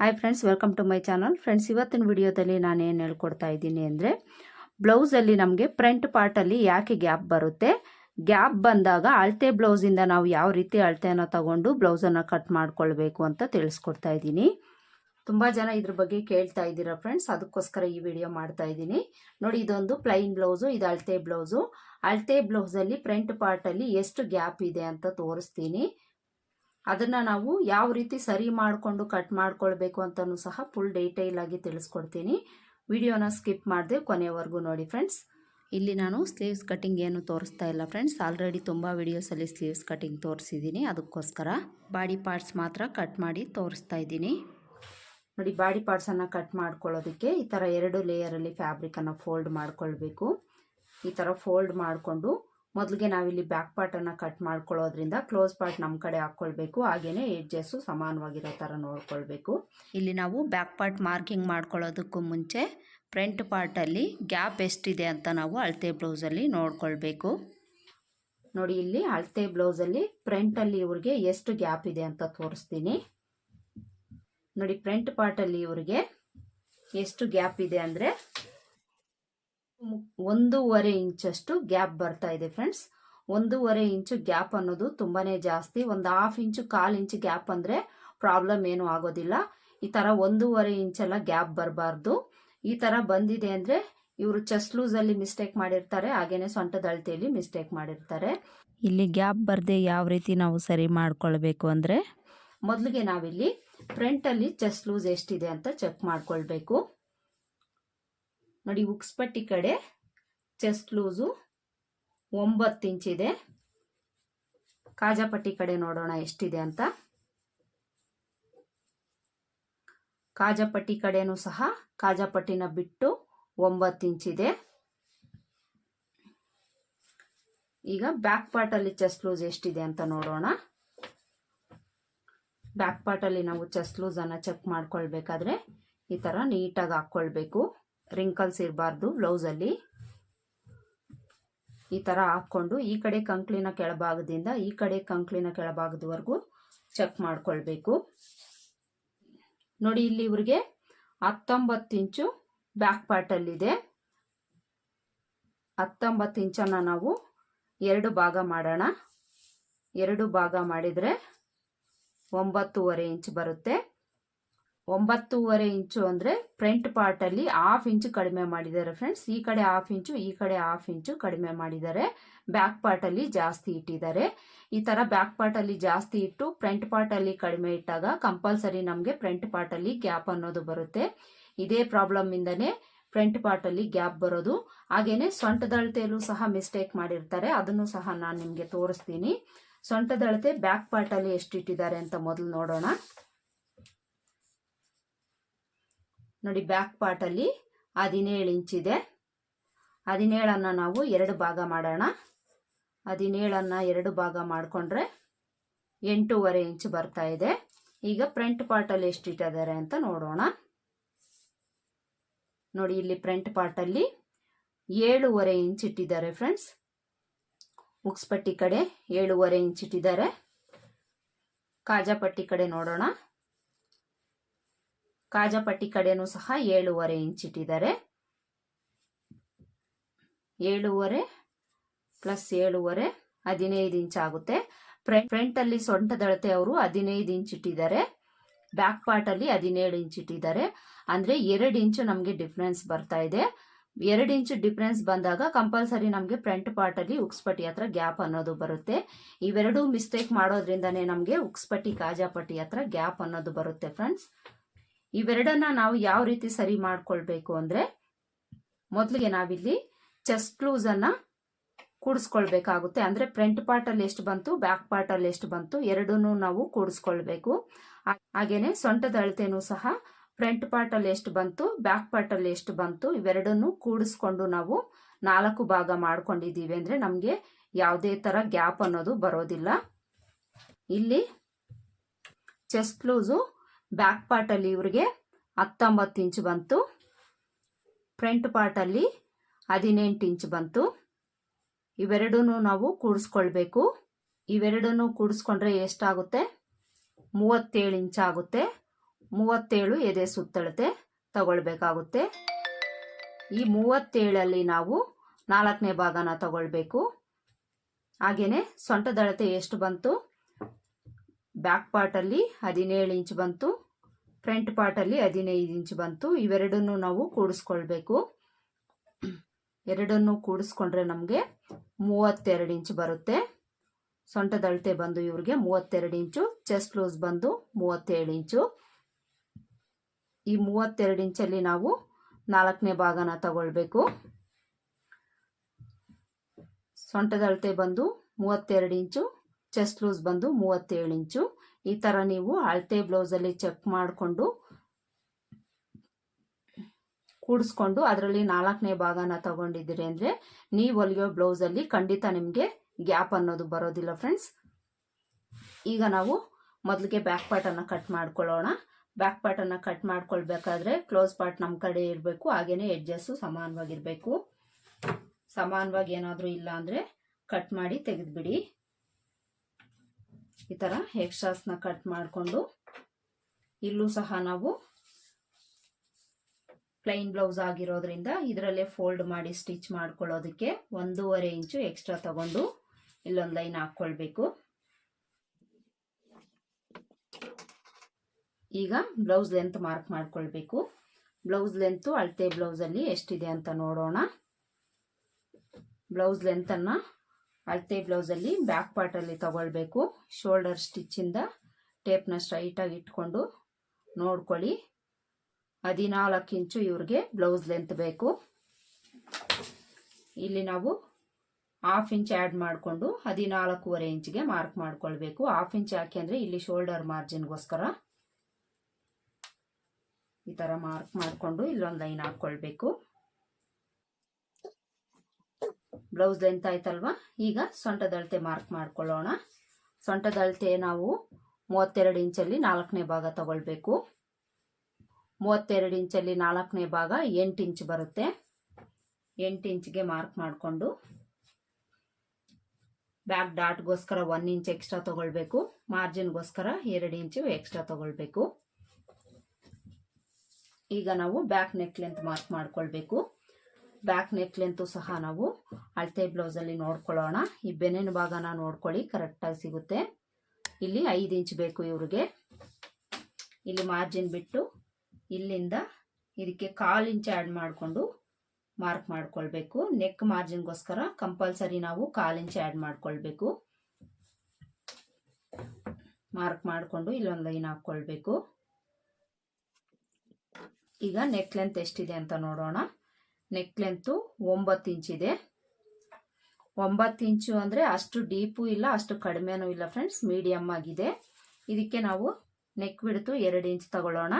Hi friends welcome to my channel friends ಇವತ್ತಿನ ವಿಡಿಯೋದಲ್ಲಿ ನಾನು ಏನು ಹೇಳ್ಕೊಡ್ತಾ ಇದ್ದೀನಿ ಅಂದರೆ ಬ್ಲೌಸಲ್ಲಿ ನಮಗೆ ಫ್ರಂಟ್ ಪಾರ್ಟಲ್ಲಿ ಯಾಕೆ ಗ್ಯಾಪ್ ಬರುತ್ತೆ? ಗ್ಯಾಪ್ ಬಂದಾಗ ಅಳತೆ ಬ್ಲೌಸಿಂದ ನಾವು ಯಾವ ರೀತಿ ಅಳತೆಯನ್ನು ತಗೊಂಡು ಬ್ಲೌಸನ್ನು ಕಟ್ ಮಾಡ್ಕೊಳ್ಬೇಕು ಅಂತ ತಿಳಿಸ್ಕೊಡ್ತಾ ಇದ್ದೀನಿ. ತುಂಬ ಜನ ಇದ್ರ ಬಗ್ಗೆ ಕೇಳ್ತಾ ಇದ್ದೀರಾ ಫ್ರೆಂಡ್ಸ್ ಅದಕ್ಕೋಸ್ಕರ ಈ ವಿಡಿಯೋ ಮಾಡ್ತಾ ಇದ್ದೀನಿ. ನೋಡಿ, ಇದೊಂದು ಪ್ಲೈನ್ ಬ್ಲೌಸು ಇದು ಅಳತೆ ಬ್ಲೌಸು ಅಳತೆ ಬ್ಲೌಸಲ್ಲಿ ಫ್ರಂಟ್ ಪಾರ್ಟಲ್ಲಿ ಎಷ್ಟು ಗ್ಯಾಪ್ ಇದೆ ಅಂತ ತೋರಿಸ್ತೀನಿ. ಅದನ್ನು ನಾವು ಯಾವ ರೀತಿ ಸರಿ ಮಾಡಿಕೊಂಡು ಕಟ್ ಮಾಡ್ಕೊಳ್ಬೇಕು ಅಂತಲೂ ಸಹ ಫುಲ್ ಡೀಟೇಲ್ ಆಗಿ ತಿಳಿಸ್ಕೊಡ್ತೀನಿ. ವಿಡಿಯೋನ ಸ್ಕಿಪ್ ಮಾಡಿದೆ ಕೊನೆಯವರೆಗೂ ನೋಡಿ ಫ್ರೆಂಡ್ಸ್ ಇಲ್ಲಿ ನಾನು ಸ್ಲೀವ್ಸ್ ಕಟಿಂಗ್ ಏನು ತೋರಿಸ್ತಾ ಇಲ್ಲ ಫ್ರೆಂಡ್ಸ್ ಆಲ್ರೆಡಿ ತುಂಬ ವಿಡಿಯೋಸಲ್ಲಿ ಸ್ಲೀವ್ಸ್ ಕಟಿಂಗ್ ತೋರಿಸಿದ್ದೀನಿ ಅದಕ್ಕೋಸ್ಕರ ಬಾಡಿ ಪಾರ್ಟ್ಸ್ ಮಾತ್ರ ಕಟ್ ಮಾಡಿ ತೋರಿಸ್ತಾ ಇದ್ದೀನಿ. ನೋಡಿ ಬಾಡಿ ಪಾರ್ಟ್ಸನ್ನು ಕಟ್ ಮಾಡ್ಕೊಳ್ಳೋದಕ್ಕೆ ಈ ಥರ ಎರಡು ಲೇಯರಲ್ಲಿ ಫ್ಯಾಬ್ರಿಕನ್ನು ಫೋಲ್ಡ್ ಮಾಡ್ಕೊಳ್ಬೇಕು. ಈ ಥರ ಫೋಲ್ಡ್ ಮಾಡಿಕೊಂಡು ಮೊದಲಿಗೆ ನಾವಿಲ್ಲಿ ಬ್ಯಾಕ್ ಪಾರ್ಟನ್ನು ಕಟ್ ಮಾಡ್ಕೊಳ್ಳೋದ್ರಿಂದ ಕ್ಲೋಸ್ ಪಾರ್ಟ್ ನಮ್ಮ ಕಡೆ ಹಾಕ್ಕೊಳ್ಬೇಕು. ಹಾಗೆಯೇ ಎಡ್ಜಸ್ಸು ಸಮಾನವಾಗಿರೋ ಥರ ನೋಡ್ಕೊಳ್ಬೇಕು. ಇಲ್ಲಿ ನಾವು ಬ್ಯಾಕ್ ಪಾರ್ಟ್ ಮಾರ್ಕಿಂಗ್ ಮಾಡ್ಕೊಳ್ಳೋದಕ್ಕೂ ಮುಂಚೆ ಫ್ರಂಟ್ ಪಾರ್ಟಲ್ಲಿ ಗ್ಯಾಪ್ ಎಷ್ಟಿದೆ ಅಂತ ನಾವು ಅಳತೆ ಬ್ಲೌಸಲ್ಲಿ ನೋಡ್ಕೊಳ್ಬೇಕು. ನೋಡಿ ಇಲ್ಲಿ ಅಳತೆ ಬ್ಲೌಸಲ್ಲಿ ಫ್ರಂಟಲ್ಲಿ ಇವ್ರಿಗೆ ಎಷ್ಟು ಗ್ಯಾಪ್ ಇದೆ ಅಂತ ತೋರಿಸ್ತೀನಿ. ನೋಡಿ ಫ್ರಂಟ್ ಪಾರ್ಟಲ್ಲಿ ಇವ್ರಿಗೆ ಎಷ್ಟು ಗ್ಯಾಪ್ ಇದೆ ಅಂದರೆ ಒಂದೂವರೆ ಇಂಚಷ್ಟು ಗ್ಯಾಪ್ ಬರ್ತಾ ಇದೆ ಫ್ರೆಂಡ್ಸ್. ಒಂದೂವರೆ ಇಂಚು ಗ್ಯಾಪ್ ಅನ್ನೋದು ತುಂಬಾನೇ ಜಾಸ್ತಿ. ಒಂದು ಹಾಫ್ ಇಂಚು ಕಾಲು ಇಂಚು ಗ್ಯಾಪ್ ಅಂದರೆ ಪ್ರಾಬ್ಲಮ್ ಏನೂ ಆಗೋದಿಲ್ಲ. ಈ ಥರ ಒಂದೂವರೆ ಇಂಚೆಲ್ಲ ಗ್ಯಾಪ್ ಬರಬಾರ್ದು. ಈ ಥರ ಬಂದಿದೆ ಅಂದರೆ ಇವರು ಚೆಸ್ಟ್ ಲೂಸಲ್ಲಿ ಮಿಸ್ಟೇಕ್ ಮಾಡಿರ್ತಾರೆ. ಹಾಗೇನೆ ಸೊಂಟದ ಅಳತೆಯಲ್ಲಿ ಮಿಸ್ಟೇಕ್ ಮಾಡಿರ್ತಾರೆ. ಇಲ್ಲಿ ಗ್ಯಾಪ್ ಬರದೆ ಯಾವ ರೀತಿ ನಾವು ಸರಿ ಮಾಡ್ಕೊಳ್ಬೇಕು ಅಂದರೆ? ಮೊದಲಿಗೆ ನಾವಿಲ್ಲಿ ಫ್ರಂಟಲ್ಲಿ ಚೆಸ್ಟ್ ಲೂಸ್ ಎಷ್ಟಿದೆ ಅಂತ ಚೆಕ್ ಮಾಡ್ಕೊಳ್ಬೇಕು. ನೋಡಿ ಉಕ್ಸ್ಪಟ್ಟಿ ಕಡೆ ಚೆಸ್ಟ್ ಲೂಸು ಒಂಬತ್ತು ಇಂಚಿದೆ ಕಾಜಾಪಟ್ಟಿ ಕಡೆ ನೋಡೋಣ ಎಷ್ಟಿದೆ ಅಂತ. ಕಾಜಾಪಟ್ಟಿ ಕಡೆನೂ ಸಹ ಕಾಜಾಪಟ್ಟಿನ ಬಿಟ್ಟು ಒಂಬತ್ತು ಇಂಚಿದೆ ಈಗ ಬ್ಯಾಕ್ ಪಾರ್ಟಲ್ಲಿ ಚೆಸ್ಟ್ ಲೂಸ್ ಎಷ್ಟಿದೆ ಅಂತ ನೋಡೋಣ. ಬ್ಯಾಕ್ ಪಾರ್ಟಲ್ಲಿ ನಾವು ಚೆಸ್ಟ್ ಲೂಸನ್ನು ಚೆಕ್ ಮಾಡ್ಕೊಳ್ಬೇಕಾದ್ರೆ ಈ ಥರ ನೀಟಾಗಿ ಹಾಕ್ಕೊಳ್ಬೇಕು. ರಿಂಕಲ್ಸ್ ಇರಬಾರ್ದು ಬ್ಲೌಸಲ್ಲಿ ಈ ಥರ ಹಾಕ್ಕೊಂಡು ಈ ಕಡೆ ಕಂಕ್ಲಿನ ಕೆಳಭಾಗದಿಂದ ಈ ಕಡೆ ಕಂಕ್ಲಿನ ಕೆಳಭಾಗದವರೆಗೂ ಚೆಕ್ ಮಾಡಿಕೊಳ್ಬೇಕು. ನೋಡಿ, ಇಲ್ಲಿ ಇವ್ರಿಗೆ ಹತ್ತೊಂಬತ್ತು ಇಂಚು ಬ್ಯಾಕ್ ಪಾರ್ಟಲ್ಲಿದೆ ಹತ್ತೊಂಬತ್ತು ಇಂಚನ್ನು ನಾವು ಎರಡು ಭಾಗ ಮಾಡೋಣ. ಎರಡು ಭಾಗ ಮಾಡಿದರೆ ಒಂಬತ್ತೂವರೆ ಇಂಚ್ ಬರುತ್ತೆ. ಒಂಬತ್ತೂವರೆ ಇಂಚು ಅಂದರೆ ಫ್ರಂಟ್ ಪಾರ್ಟಲ್ಲಿ ಹಾಫ್ ಇಂಚು ಕಡಿಮೆ ಮಾಡಿದ್ದಾರೆ ಫ್ರೆಂಡ್ಸ್ ಈ ಕಡೆ ಹಾಫ್ ಇಂಚು, ಈ ಕಡೆ ಹಾಫ್ ಇಂಚು ಕಡಿಮೆ ಮಾಡಿದ್ದಾರೆ. ಬ್ಯಾಕ್ ಪಾರ್ಟಲ್ಲಿ ಜಾಸ್ತಿ ಇಟ್ಟಿದ್ದಾರೆ. ಈ ಥರ ಬ್ಯಾಕ್ ಪಾರ್ಟಲ್ಲಿ ಜಾಸ್ತಿ ಇಟ್ಟು ಫ್ರಂಟ್ ಪಾರ್ಟಲ್ಲಿ ಕಡಿಮೆ ಇಟ್ಟಾಗ ಕಂಪಲ್ಸರಿ ನಮಗೆ ಫ್ರಂಟ್ ಪಾರ್ಟಲ್ಲಿ ಗ್ಯಾಪ್ ಅನ್ನೋದು ಬರುತ್ತೆ. ಇದೇ ಪ್ರಾಬ್ಲಮ್ಮಿಂದನೇ ಫ್ರಂಟ್ ಪಾರ್ಟಲ್ಲಿ ಗ್ಯಾಪ್ ಬರೋದು. ಹಾಗೇನೆ ಸೊಂಟದಳತೆಯಲ್ಲೂ ಸಹ ಮಿಸ್ಟೇಕ್ ಮಾಡಿರ್ತಾರೆ. ಅದನ್ನು ಸಹ ನಾನು ನಿಮಗೆ ತೋರಿಸ್ತೀನಿ. ಸೊಂಟದಳತೆ ಬ್ಯಾಕ್ ಪಾರ್ಟಲ್ಲಿ ಎಷ್ಟು ಇಟ್ಟಿದ್ದಾರೆ ಅಂತ ಮೊದಲು ನೋಡೋಣ. ನೋಡಿ ಬ್ಯಾಕ್ ಪಾರ್ಟಲ್ಲಿ ಹದಿನೇಳು ಇಂಚಿದೆ ಹದಿನೇಳನ್ನು ನಾವು ಎರಡು ಭಾಗ ಮಾಡೋಣ. ಹದಿನೇಳನ್ನು ಎರಡು ಭಾಗ ಮಾಡಿಕೊಂಡ್ರೆ ಎಂಟೂವರೆ ಇಂಚ್ ಬರ್ತಾ ಇದೆ. ಈಗ ಫ್ರಂಟ್ ಪಾರ್ಟಲ್ಲಿ ಎಷ್ಟು ಇಟ್ಟಿದ್ದಾರೆ ಅಂತ ನೋಡೋಣ. ನೋಡಿ ಇಲ್ಲಿ ಫ್ರಂಟ್ ಪಾರ್ಟಲ್ಲಿ ಏಳುವರೆ ಇಂಚ್ ಇಟ್ಟಿದ್ದಾರೆ ಫ್ರೆಂಡ್ಸ್ ಉಕ್ಸ್ಪಟ್ಟಿ ಕಡೆ ಏಳುವರೆ ಇಂಚ್ ಇಟ್ಟಿದ್ದಾರೆ. ಕಾಜಾಪಟ್ಟಿ ಕಡೆ ನೋಡೋಣ. ಕಾಜಾಪಟ್ಟಿ ಕಡೆನೂ ಸಹ ಏಳುವರೆ ಇಂಚ್ ಇಟ್ಟಿದ್ದಾರೆ. ಏಳುವರೆ ಪ್ಲಸ್ ಏಳುವರೆ ಹದಿನೈದು ಇಂಚ್ ಆಗುತ್ತೆ. ಫ್ರಂಟ್ ಅಲ್ಲಿ ಸೊಂಟದಳತೆ ಅವರು ಹದಿನೈದು ಇಂಚ್ ಇಟ್ಟಿದ್ದಾರೆ. ಬ್ಯಾಕ್ ಪಾರ್ಟ್ ಅಲ್ಲಿ ಹದಿನೇಳು ಇಂಚ್ ಇಟ್ಟಿದ್ದಾರೆ. ಅಂದ್ರೆ ಎರಡು ಇಂಚು ನಮಗೆ ಡಿಫ್ರೆನ್ಸ್ ಬರ್ತಾ ಇದೆ. ಎರಡು ಇಂಚು ಡಿಫ್ರೆನ್ಸ್ ಬಂದಾಗ ಕಂಪಲ್ಸರಿ ನಮಗೆ ಫ್ರಂಟ್ ಪಾರ್ಟ್ ಅಲ್ಲಿ ಉಕ್ಸ್ಪಟ್ಟಿ ಹತ್ರ ಗ್ಯಾಪ್ ಅನ್ನೋದು ಬರುತ್ತೆ. ಇವೆರಡೂ ಮಿಸ್ಟೇಕ್ ಮಾಡೋದ್ರಿಂದನೇ ನಮಗೆ ಉಕ್ಸ್ಪಟ್ಟಿ, ಕಾಜಾಪಟ್ಟಿ ಹತ್ರ ಗ್ಯಾಪ್ ಅನ್ನೋದು ಬರುತ್ತೆ ಫ್ರೆಂಡ್ಸ್. ಇವೆರಡನ್ನ ನಾವು ಯಾವ ರೀತಿ ಸರಿ ಮಾಡ್ಕೊಳ್ಬೇಕು ಅಂದ್ರೆ ಮೊದಲಿಗೆ ನಾವಿಲ್ಲಿ ಚೆಸ್ಟ್ ಕ್ಲೂಸ್ ಅನ್ನ ಕೂಡಿಸ್ಕೊಳ್ಬೇಕಾಗುತ್ತೆ. ಅಂದ್ರೆ ಫ್ರಂಟ್ ಪಾರ್ಟ್ ಅಲ್ಲಿ ಎಷ್ಟು ಬಂತು ಬ್ಯಾಕ್ ಪಾರ್ಟ್ ಅಲ್ಲಿ ಎಷ್ಟು ಬಂತು, ಎರಡನ್ನೂ ನಾವು ಕೂಡಿಸ್ಕೊಳ್ಬೇಕು. ಹಾಗೇನೆ ಸೊಂಟದ ಅಳತೆನೂ ಸಹ ಫ್ರಂಟ್ ಪಾರ್ಟ್ ಅಲ್ಲಿ ಎಷ್ಟು ಬಂತು ಬ್ಯಾಕ್ ಪಾರ್ಟ್ ಅಲ್ಲಿ ಎಷ್ಟು ಬಂತು, ಇವೆರಡನ್ನು ಕೂಡಿಸ್ಕೊಂಡು ನಾವು ನಾಲ್ಕು ಭಾಗ ಮಾಡ್ಕೊಂಡಿದ್ದೀವಿ ಅಂದ್ರೆ ನಮಗೆ ಯಾವುದೇ ತರ ಗ್ಯಾಪ್ ಅನ್ನೋದು ಬರೋದಿಲ್ಲ. ಇಲ್ಲಿ ಚೆಸ್ಟ್ ಲೂಸು ಬ್ಯಾಕ್ ಪಾರ್ಟಲ್ಲಿ ಇವ್ರಿಗೆ ಹತ್ತೊಂಬತ್ತು ಇಂಚ್ ಬಂತು. ಫ್ರಂಟ್ ಪಾರ್ಟಲ್ಲಿ ಹದಿನೆಂಟು ಇಂಚ್ ಬಂತು. ಇವೆರಡೂ ನಾವು ಕೂಡಿಸ್ಕೊಳ್ಬೇಕು. ಇವೆರಡೂ ಕೂಡಿಸ್ಕೊಂಡ್ರೆ ಎಷ್ಟಾಗುತ್ತೆ? ಮೂವತ್ತೇಳು ಇಂಚ್ ಆಗುತ್ತೆ. ಮೂವತ್ತೇಳು ಎದೆ ಸುತ್ತಳತೆ ತಗೊಳ್ಬೇಕಾಗುತ್ತೆ. ಈ ಮೂವತ್ತೇಳಲ್ಲಿ ನಾವು ನಾಲ್ಕನೇ ಭಾಗನ ತಗೊಳ್ಬೇಕು. ಹಾಗೆಯೇ ಸೊಂಟದಳತೆ ಎಷ್ಟು ಬಂತು? ಬ್ಯಾಕ್ ಪಾರ್ಟಲ್ಲಿ ಹದಿನೇಳು ಇಂಚ್ ಬಂತು. ಫ್ರಂಟ್ ಪಾರ್ಟಲ್ಲಿ ಹದಿನೈದು ಇಂಚ್ ಬಂತು. ಇವೆರಡನ್ನು ನಾವು ಕೂಡಿಸ್ಕೊಳ್ಬೇಕು. ಎರಡನ್ನು ಕೂಡಿಸ್ಕೊಂಡ್ರೆ ನಮಗೆ ಮೂವತ್ತೆರಡು ಇಂಚ್ ಬರುತ್ತೆ. ಸೊಂಟದಳತೆ ಬಂದು ಇವ್ರಿಗೆ ಮೂವತ್ತೆರಡು ಇಂಚು ಚೆಸ್ಟ್ ಲೂಸ್ ಬಂದು ಮೂವತ್ತೇಳು ಇಂಚು ಈ ಮೂವತ್ತೆರಡು ಇಂಚಲ್ಲಿ ನಾವು ನಾಲ್ಕನೇ ಭಾಗನ ತಗೊಳ್ಬೇಕು. ಸೊಂಟದಳತೆ ಬಂದು ಮೂವತ್ತೆರಡು ಇಂಚು ಚೆಸ್ಟ್ ಲೂಸ್ ಬಂದು ಮೂವತ್ತೇಳು ಇಂಚು. ಈ ಥರ ನೀವು ಅಳತೆ ಬ್ಲೌಸಲ್ಲಿ ಚೆಕ್ ಮಾಡಿಕೊಂಡು ಕೂಡಿಸ್ಕೊಂಡು ಅದರಲ್ಲಿ ನಾಲ್ಕನೇ ಭಾಗನ ತಗೊಂಡಿದ್ದೀರಿ ಅಂದರೆ ನೀವು ಹೊಲಿಯೋ ಬ್ಲೌಸಲ್ಲಿ ಖಂಡಿತ ನಿಮಗೆ ಗ್ಯಾಪ್ ಅನ್ನೋದು ಬರೋದಿಲ್ಲ ಫ್ರೆಂಡ್ಸ್ ಈಗ ನಾವು ಮೊದಲಿಗೆ ಬ್ಯಾಕ್ ಪಾರ್ಟನ್ನು ಕಟ್ ಮಾಡ್ಕೊಳ್ಳೋಣ. ಬ್ಯಾಕ್ ಪಾರ್ಟನ್ನು ಕಟ್ ಮಾಡ್ಕೊಳ್ಬೇಕಾದ್ರೆ ಕ್ಲೋಸ್ ಪಾರ್ಟ್ ನಮ್ಮ ಕಡೆ ಇರಬೇಕು ಹಾಗೆಯೇ ಎಡ್ಜಸ್ಸು ಸಮಾನವಾಗಿರಬೇಕು. ಸಮಾನವಾಗಿ ಏನಾದರೂ ಇಲ್ಲ ಅಂದರೆ ಕಟ್ ಮಾಡಿ ತೆಗೆದುಬಿಡಿ. ಈ ಥರ ಎಕ್ಸ್ಟ್ರಾಸ್ನ ಕಟ್ ಮಾಡಿಕೊಂಡು, ಇಲ್ಲೂ ಸಹ ನಾವು ಪ್ಲೈನ್ ಬ್ಲೌಸ್ ಆಗಿರೋದ್ರಿಂದ ಇದರಲ್ಲೇ ಫೋಲ್ಡ್ ಮಾಡಿ ಸ್ಟಿಚ್ ಮಾಡ್ಕೊಳ್ಳೋದಕ್ಕೆ ಒಂದೂವರೆ ಇಂಚು ಎಕ್ಸ್ಟ್ರಾ ತಗೊಂಡು ಇಲ್ಲೊಂದು ಲೈನ್ ಹಾಕ್ಕೊಳ್ಬೇಕು. ಈಗ ಬ್ಲೌಸ್ ಲೆಂತ್ ಮಾರ್ಕ್ ಮಾಡ್ಕೊಳ್ಬೇಕು. ಬ್ಲೌಸ್ ಲೆಂತು ಅಳತೆ ಬ್ಲೌಸಲ್ಲಿ ಎಷ್ಟಿದೆ ಅಂತ ನೋಡೋಣ. ಬ್ಲೌಸ್ ಲೆಂತನ್ನು ಅಳತೆ ಬ್ಲೌಸಲ್ಲಿ ಬ್ಯಾಕ್ ಪಾರ್ಟಲ್ಲಿ ತಗೊಳ್ಬೇಕು. ಶೋಲ್ಡರ್ ಸ್ಟಿಚ್ಚಿಂದ ಟೇಪ್ನ ಸ್ಟ್ರೈಟಾಗಿ ಇಟ್ಕೊಂಡು ನೋಡ್ಕೊಳ್ಳಿ. ಹದಿನಾಲ್ಕು ಇಂಚು ಇವ್ರಿಗೆ ಬ್ಲೌಸ್ ಲೆಂತ್ ಬೇಕು. ಇಲ್ಲಿ ನಾವು ಹಾಫ್ ಇಂಚ್ ಆ್ಯಡ್ ಮಾಡಿಕೊಂಡು ಹದಿನಾಲ್ಕೂವರೆ ಇಂಚ್ಗೆ ಮಾರ್ಕ್ ಮಾಡ್ಕೊಳ್ಬೇಕು. ಹಾಫ್ ಇಂಚ್ ಯಾಕೆ ಅಂದರೆ ಇಲ್ಲಿ ಶೋಲ್ಡರ್ ಮಾರ್ಜಿನ್ಗೋಸ್ಕರ. ಈ ಥರ ಮಾರ್ಕ್ ಮಾಡಿಕೊಂಡು ಇಲ್ಲೊಂದು ಲೈನ್ ಹಾಕ್ಕೊಳ್ಬೇಕು. ಬ್ಲೌಸ್ ಲೆಂತ್ ಆಯ್ತಲ್ವಾ? ಈಗ ಸೊಂಟದಳತೆ ಮಾರ್ಕ್ ಮಾಡ್ಕೊಳ್ಳೋಣ. ಸೊಂಟದಳತೆ ನಾವು ಮೂವತ್ತೆರಡು ಇಂಚಲ್ಲಿ ನಾಲ್ಕನೇ ಭಾಗ ತಗೊಳ್ಬೇಕು. ಮೂವತ್ತೆರಡು ಇಂಚಲ್ಲಿ ನಾಲ್ಕನೇ ಭಾಗ ಎಂಟು ಇಂಚ್ ಬರುತ್ತೆ. ಎಂಟು ಇಂಚ್ಗೆ ಮಾರ್ಕ್ ಮಾಡಿಕೊಂಡು ಬ್ಯಾಕ್ ಡಾಟ್ಗೋಸ್ಕರ ಒನ್ ಇಂಚ್ ಎಕ್ಸ್ಟ್ರಾ ತಗೊಳ್ಬೇಕು. ಮಾರ್ಜಿನ್ಗೋಸ್ಕರ ಎರಡು ಇಂಚು ಎಕ್ಸ್ಟ್ರಾ ತಗೊಳ್ಬೇಕು. ಈಗ ನಾವು ಬ್ಯಾಕ್ ನೆಕ್ ಲೆಂತ್ ಮಾರ್ಕ್ ಮಾಡ್ಕೊಳ್ಬೇಕು. ಬ್ಯಾಕ್ ನೆಕ್ ಲೆಂತು ಸಹ ನಾವು ಅಳತೆ ಬ್ಲೌಸಲ್ಲಿ ನೋಡ್ಕೊಳ್ಳೋಣ. ಈ ಬೆನ್ನಿನ ಭಾಗನ ನೋಡ್ಕೊಳ್ಳಿ ಕರೆಕ್ಟಾಗಿ ಸಿಗುತ್ತೆ. ಇಲ್ಲಿ ಐದು ಇಂಚ್ ಬೇಕು ಇವ್ರಿಗೆ. ಇಲ್ಲಿ ಮಾರ್ಜಿನ್ ಬಿಟ್ಟು ಇಲ್ಲಿಂದ ಇದಕ್ಕೆ ಕಾಲು ಇಂಚ್ ಆ್ಯಡ್ ಮಾಡಿಕೊಂಡು ಮಾರ್ಕ್ ಮಾಡ್ಕೊಳ್ಬೇಕು. ನೆಕ್ ಮಾರ್ಜಿನ್ಗೋಸ್ಕರ ಕಂಪಲ್ಸರಿ ನಾವು ಕಾಲು ಇಂಚ್ ಆ್ಯಡ್ ಮಾಡ್ಕೊಳ್ಬೇಕು. ಮಾರ್ಕ್ ಮಾಡಿಕೊಂಡು ಇಲ್ಲೊಂದು ಲೈನ್ ಹಾಕ್ಕೊಳ್ಬೇಕು. ಈಗ ನೆಕ್ ಲೆಂತ್ ಎಷ್ಟಿದೆ ಅಂತ ನೋಡೋಣ. ನೆಕ್ ಲೆಂತು ಒಂಬತ್ತು ಇಂಚಿದೆ ಒಂಬತ್ತು ಇಂಚು ಅಂದರೆ ಅಷ್ಟು ಡೀಪು ಇಲ್ಲ, ಅಷ್ಟು ಕಡಿಮೆನೂ ಇಲ್ಲ ಫ್ರೆಂಡ್ಸ್ ಮೀಡಿಯಮ್ ಆಗಿದೆ. ಇದಕ್ಕೆ ನಾವು ನೆಕ್ ಬಿಡ್ತು ಎರಡು ಇಂಚ್ ತಗೊಳ್ಳೋಣ.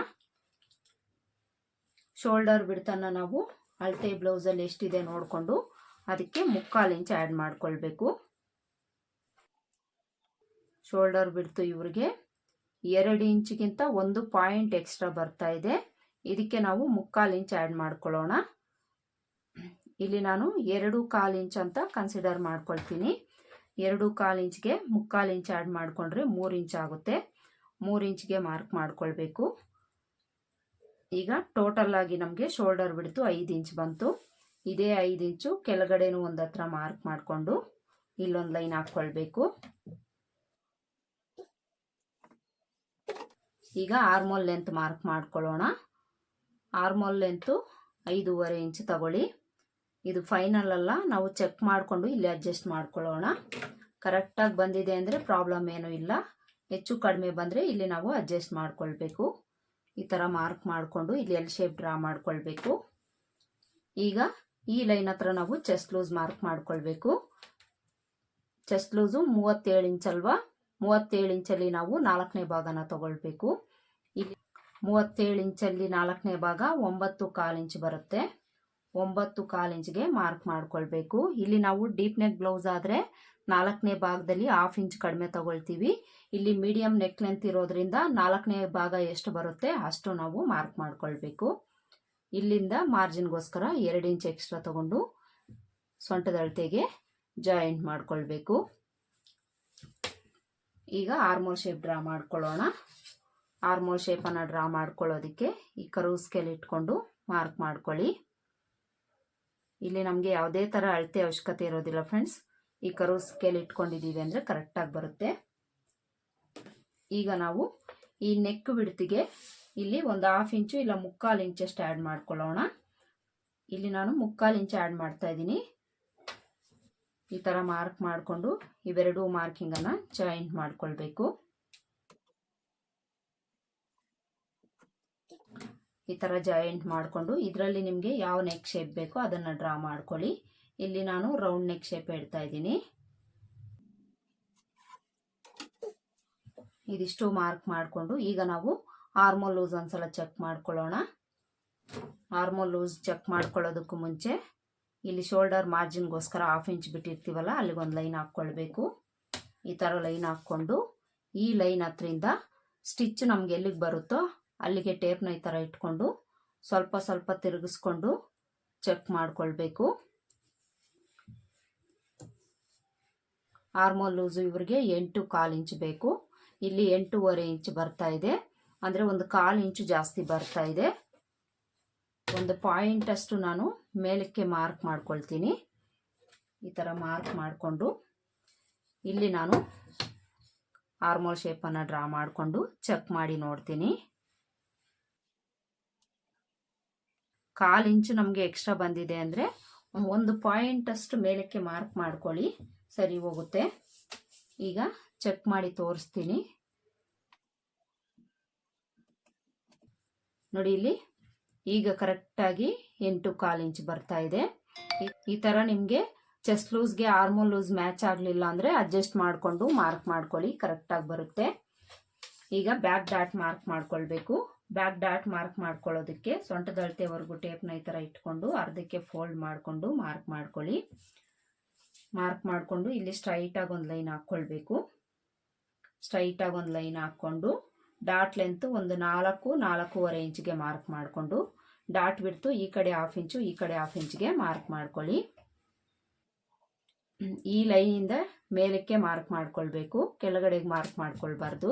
ಶೋಲ್ಡರ್ ಬಿಡ್ತನ್ನ ನಾವು ಅಳತೆ ಬ್ಲೌಸಲ್ಲಿ ಎಷ್ಟಿದೆ ನೋಡಿಕೊಂಡು ಅದಕ್ಕೆ ಮುಕ್ಕಾಲು ಇಂಚ್ ಆ್ಯಡ್ ಮಾಡ್ಕೊಳ್ಬೇಕು. ಶೋಲ್ಡರ್ ಬಿಡ್ತು ಇವ್ರಿಗೆ ಎರಡು ಇಂಚ್ಗಿಂತ ಒಂದು ಪಾಯಿಂಟ್ ಎಕ್ಸ್ಟ್ರಾ ಬರ್ತಾ ಇದೆ. ಇದಕ್ಕೆ ನಾವು ಮುಕ್ಕಾಲು ಇಂಚ್ ಆ್ಯಡ್ ಮಾಡ್ಕೊಳ್ಳೋಣ. ಇಲ್ಲಿ ನಾನು ಎರಡು ಕಾಲು ಇಂಚ್ ಅಂತ ಕನ್ಸಿಡರ್ ಮಾಡ್ಕೊಳ್ತೀನಿ. ಎರಡು ಕಾಲು ಇಂಚ್ಗೆ ಮುಕ್ಕಾಲು ಇಂಚ್ ಆ್ಯಡ್ ಮಾಡಿಕೊಂಡ್ರೆ ಮೂರು ಇಂಚ್ ಆಗುತ್ತೆ. ಮೂರು ಇಂಚ್ಗೆ ಮಾರ್ಕ್ ಮಾಡ್ಕೊಳ್ಬೇಕು. ಈಗ ಟೋಟಲ್ ಆಗಿ ನಮಗೆ ಶೋಲ್ಡರ್ ಬಿಡ್ತು ಐದು ಇಂಚ್ ಬಂತು. ಇದೇ ಐದು ಇಂಚು ಕೆಳಗಡೆನೂ ಒಂದು ಹತ್ರ ಮಾರ್ಕ್ ಮಾಡಿಕೊಂಡು ಇಲ್ಲೊಂದು ಲೈನ್ ಹಾಕ್ಕೊಳ್ಬೇಕು. ಈಗ ಆರ್ಮೋಲ್ ಲೆಂತ್ ಮಾರ್ಕ್ ಮಾಡ್ಕೊಳ್ಳೋಣ. ಆರ್ಮೋಲ್ ಲೆಂತು ಐದೂವರೆ ಇಂಚ್ ತಗೊಳ್ಳಿ. ಇದು ಫೈನಲ್ ಅಲ್ಲ. ನಾವು ಚೆಕ್ ಮಾಡಿಕೊಂಡು ಇಲ್ಲಿ ಅಡ್ಜಸ್ಟ್ ಮಾಡ್ಕೊಳ್ಳೋಣ. ಕರೆಕ್ಟಾಗಿ ಬಂದಿದೆ ಅಂದರೆ ಪ್ರಾಬ್ಲಮ್ ಏನೂ ಇಲ್ಲ. ಹೆಚ್ಚು ಕಡಿಮೆ ಬಂದರೆ ಇಲ್ಲಿ ನಾವು ಅಡ್ಜಸ್ಟ್ ಮಾಡ್ಕೊಳ್ಬೇಕು. ಈ ಥರ ಮಾರ್ಕ್ ಮಾಡಿಕೊಂಡು ಇಲ್ಲಿ ಎಲ್ ಶೇಪ್ ಡ್ರಾ ಮಾಡ್ಕೊಳ್ಬೇಕು. ಈಗ ಈ ಲೈನ್ ಹತ್ರ ನಾವು ಚೆಸ್ಟ್ ಲೂಸ್ ಮಾರ್ಕ್ ಮಾಡ್ಕೊಳ್ಬೇಕು. ಚೆಸ್ಟ್ ಲೂಸು ಮೂವತ್ತೇಳು ಇಂಚ್ ಅಲ್ವಾ? ಮೂವತ್ತೇಳು ಇಂಚಲ್ಲಿ ನಾವು ನಾಲ್ಕನೇ ಭಾಗನ ತಗೊಳ್ಬೇಕು. ಇಲ್ಲಿ ಮೂವತ್ತೇಳು ಇಂಚಲ್ಲಿ ನಾಲ್ಕನೇ ಭಾಗ ಒಂಬತ್ತು ಕಾಲು ಇಂಚ್ ಬರುತ್ತೆ. ಒಂಬತ್ತು ಕಾಲು ಇಂಚ್ಗೆ ಮಾರ್ಕ್ ಮಾಡ್ಕೊಳ್ಬೇಕು. ಇಲ್ಲಿ ನಾವು ಡೀಪ್ ನೆಕ್ ಬ್ಲೌಸ್ ಆದರೆ ನಾಲ್ಕನೇ ಭಾಗದಲ್ಲಿ ಹಾಫ್ ಇಂಚ್ ಕಡಿಮೆ ತಗೊಳ್ತೀವಿ. ಇಲ್ಲಿ ಮೀಡಿಯಂ ನೆಕ್ ಲೆಂತ್ ಇರೋದ್ರಿಂದ ನಾಲ್ಕನೇ ಭಾಗ ಎಷ್ಟು ಬರುತ್ತೆ ಅಷ್ಟು ನಾವು ಮಾರ್ಕ್ ಮಾಡ್ಕೊಳ್ಬೇಕು. ಇಲ್ಲಿಂದ ಮಾರ್ಜಿನ್ಗೋಸ್ಕರ ಎರಡು ಇಂಚ್ ಎಕ್ಸ್ಟ್ರಾ ತಗೊಂಡು ಸೊಂಟದ ಅಳತೆಗೆ ಜಾಯಿಂಟ್ ಮಾಡ್ಕೊಳ್ಬೇಕು. ಈಗ ಆರ್ಮೋಲ್ ಶೇಪ್ ಡ್ರಾ ಮಾಡ್ಕೊಳ್ಳೋಣ. ಆರ್ಮೋಲ್ ಶೇಪನ್ನು ಡ್ರಾ ಮಾಡ್ಕೊಳ್ಳೋದಕ್ಕೆ ಈ ಕರು ಸ್ಕೇಲ್ ಇಟ್ಕೊಂಡು ಮಾರ್ಕ್ ಮಾಡ್ಕೊಳ್ಳಿ. ಇಲ್ಲಿ ನಮಗೆ ಯಾವುದೇ ಥರ ಅಳತೆ ಅವಶ್ಯಕತೆ ಇರೋದಿಲ್ಲ ಫ್ರೆಂಡ್ಸ್ ಈ ಕರು ಸ್ಕೇಲ್ ಇಟ್ಕೊಂಡಿದ್ದೀವಿ ಅಂದರೆ ಕರೆಕ್ಟಾಗಿ ಬರುತ್ತೆ. ಈಗ ನಾವು ಈ ನೆಕ್ ಬಿಡ್ತಿಗೆ ಇಲ್ಲಿ ಒಂದು ಹಾಫ್ ಇಂಚು ಇಲ್ಲ ಮುಕ್ಕಾಲು ಇಂಚಷ್ಟು ಆ್ಯಡ್ ಮಾಡ್ಕೊಳ್ಳೋಣ. ಇಲ್ಲಿ ನಾನು ಮುಕ್ಕಾಲು ಇಂಚು ಆ್ಯಡ್ ಮಾಡ್ತಾ ಇದ್ದೀನಿ. ಈ ಥರ ಮಾರ್ಕ್ ಮಾಡಿಕೊಂಡು ಇವೆರಡೂ ಮಾರ್ಕಿಂಗನ್ನು ಜಾಯಿಂಟ್ ಮಾಡ್ಕೊಳ್ಬೇಕು. ಈ ಥರ ಜಾಯಿಂಟ್ ಮಾಡಿಕೊಂಡು ಇದರಲ್ಲಿ ನಿಮಗೆ ಯಾವ ನೆಕ್ ಶೇಪ್ ಬೇಕೋ ಅದನ್ನು ಡ್ರಾ ಮಾಡ್ಕೊಳ್ಳಿ. ಇಲ್ಲಿ ನಾನು ರೌಂಡ್ ನೆಕ್ ಶೇಪ್ ಹೇಳ್ತಾ ಇದ್ದೀನಿ. ಇದಿಷ್ಟು ಮಾರ್ಕ್ ಮಾಡಿಕೊಂಡು ಈಗ ನಾವು ಆರ್ಮೋಲ್ ಲೂಸ್ ಒಂದ್ಸಲ ಚೆಕ್ ಮಾಡ್ಕೊಳ್ಳೋಣ. ಆರ್ಮೋಲ್ ಲೂಸ್ ಚೆಕ್ ಮಾಡ್ಕೊಳ್ಳೋದಕ್ಕೂ ಮುಂಚೆ ಇಲ್ಲಿ ಶೋಲ್ಡರ್ ಮಾರ್ಜಿನ್ಗೋಸ್ಕರ ಹಾಫ್ ಇಂಚ್ ಬಿಟ್ಟಿರ್ತೀವಲ್ಲ ಅಲ್ಲಿಗೊಂದು ಲೈನ್ ಹಾಕ್ಕೊಳ್ಬೇಕು. ಈ ಥರ ಲೈನ್ ಹಾಕ್ಕೊಂಡು ಈ ಲೈನ್ ಹತ್ರಿಂದ ಸ್ಟಿಚ್ ನಮ್ಗೆ ಎಲ್ಲಿಗೆ ಬರುತ್ತೋ ಅಲ್ಲಿಗೆ ಟೇಪ್ನ ಈ ಥರ ಇಟ್ಕೊಂಡು ಸ್ವಲ್ಪ ಸ್ವಲ್ಪ ತಿರುಗಿಸ್ಕೊಂಡು ಚೆಕ್ ಮಾಡಿಕೊಳ್ಬೇಕು. ಆರ್ಮೋಲ್ ಲೂಸು ಇವ್ರಿಗೆ ಎಂಟು ಕಾಲು ಇಂಚ್ ಬೇಕು. ಇಲ್ಲಿ ಎಂಟೂವರೆ ಇಂಚ್ ಬರ್ತಾ ಇದೆ. ಅಂದರೆ ಒಂದು ಕಾಲು ಇಂಚು ಜಾಸ್ತಿ ಬರ್ತಾ ಇದೆ. ಒಂದು ಪಾಯಿಂಟ್ ಅಷ್ಟು ನಾನು ಮೇಲಕ್ಕೆ ಮಾರ್ಕ್ ಮಾಡ್ಕೊಳ್ತೀನಿ. ಈ ಥರ ಮಾರ್ಕ್ ಮಾಡಿಕೊಂಡು ಇಲ್ಲಿ ನಾನು ಆರ್ಮೋಲ್ ಶೇಪನ್ನು ಡ್ರಾ ಮಾಡಿಕೊಂಡು ಚೆಕ್ ಮಾಡಿ ನೋಡ್ತೀನಿ. ಕಾಲು ಇಂಚು ನಮಗೆ ಎಕ್ಸ್ಟ್ರಾ ಬಂದಿದೆ ಅಂದರೆ ಒಂದು ಪಾಯಿಂಟ್ ಅಷ್ಟು ಮೇಲಕ್ಕೆ ಮಾರ್ಕ್ ಮಾಡ್ಕೊಳ್ಳಿ. ಸರಿ ಹೋಗುತ್ತೆ. ಈಗ ಚೆಕ್ ಮಾಡಿ ತೋರಿಸ್ತೀನಿ. ನೋಡಿ ಇಲ್ಲಿ, ಈಗ ಕರೆಕ್ಟಾಗಿ ಎಂಟು ಕಾಲು ಇಂಚ್ ಬರ್ತಾ ಇದೆ. ಈ ಥರ ನಿಮಗೆ ಚೆಸ್ಟ್ ಲೂಸ್ಗೆ ಆರ್ಮೋಲ್ ಲೂಸ್ ಮ್ಯಾಚ್ ಆಗಲಿಲ್ಲ ಅಂದರೆ ಅಡ್ಜಸ್ಟ್ ಮಾಡಿಕೊಂಡು ಮಾರ್ಕ್ ಮಾಡ್ಕೊಳ್ಳಿ ಕರೆಕ್ಟಾಗಿ ಬರುತ್ತೆ. ಈಗ ಬ್ಯಾಕ್ ಡಾಟ್ ಮಾರ್ಕ್ ಮಾಡ್ಕೊಳ್ಬೇಕು. ಬ್ಯಾಕ್ ಡಾಟ್ ಮಾರ್ಕ್ ಮಾಡ್ಕೊಳ್ಳೋದಕ್ಕೆ ಸೊಂಟದಳತೆವರೆಗೂ ಟೇಪ್ನ ಈ ಥರ ಇಟ್ಕೊಂಡು ಅರ್ಧಕ್ಕೆ ಫೋಲ್ಡ್ ಮಾಡಿಕೊಂಡು ಮಾರ್ಕ್ ಮಾಡ್ಕೊಳ್ಳಿ. ಮಾರ್ಕ್ ಮಾಡಿಕೊಂಡು ಇಲ್ಲಿ ಸ್ಟ್ರೈಟಾಗಿ ಒಂದು ಲೈನ್ ಹಾಕ್ಕೊಳ್ಬೇಕು. ಸ್ಟ್ರೈಟಾಗಿ ಒಂದು ಲೈನ್ ಹಾಕ್ಕೊಂಡು ಡಾಟ್ ಲೆಂತ್ ಒಂದು ನಾಲ್ಕು, ನಾಲ್ಕೂವರೆ ಇಂಚ್ಗೆ ಮಾರ್ಕ್ ಮಾಡಿಕೊಂಡು ಡಾಟ್ ಬಿಡ್ತು ಈ ಕಡೆ ಹಾಫ್ ಇಂಚು, ಈ ಕಡೆ ಹಾಫ್ ಇಂಚ್ಗೆ ಮಾರ್ಕ್ ಮಾಡ್ಕೊಳ್ಳಿ. ಈ ಲೈನಿಂದ ಮೇಲಕ್ಕೆ ಮಾರ್ಕ್ ಮಾಡ್ಕೊಳ್ಬೇಕು. ಕೆಳಗಡೆಗೆ ಮಾರ್ಕ್ ಮಾಡ್ಕೊಳ್ಬಾರ್ದು.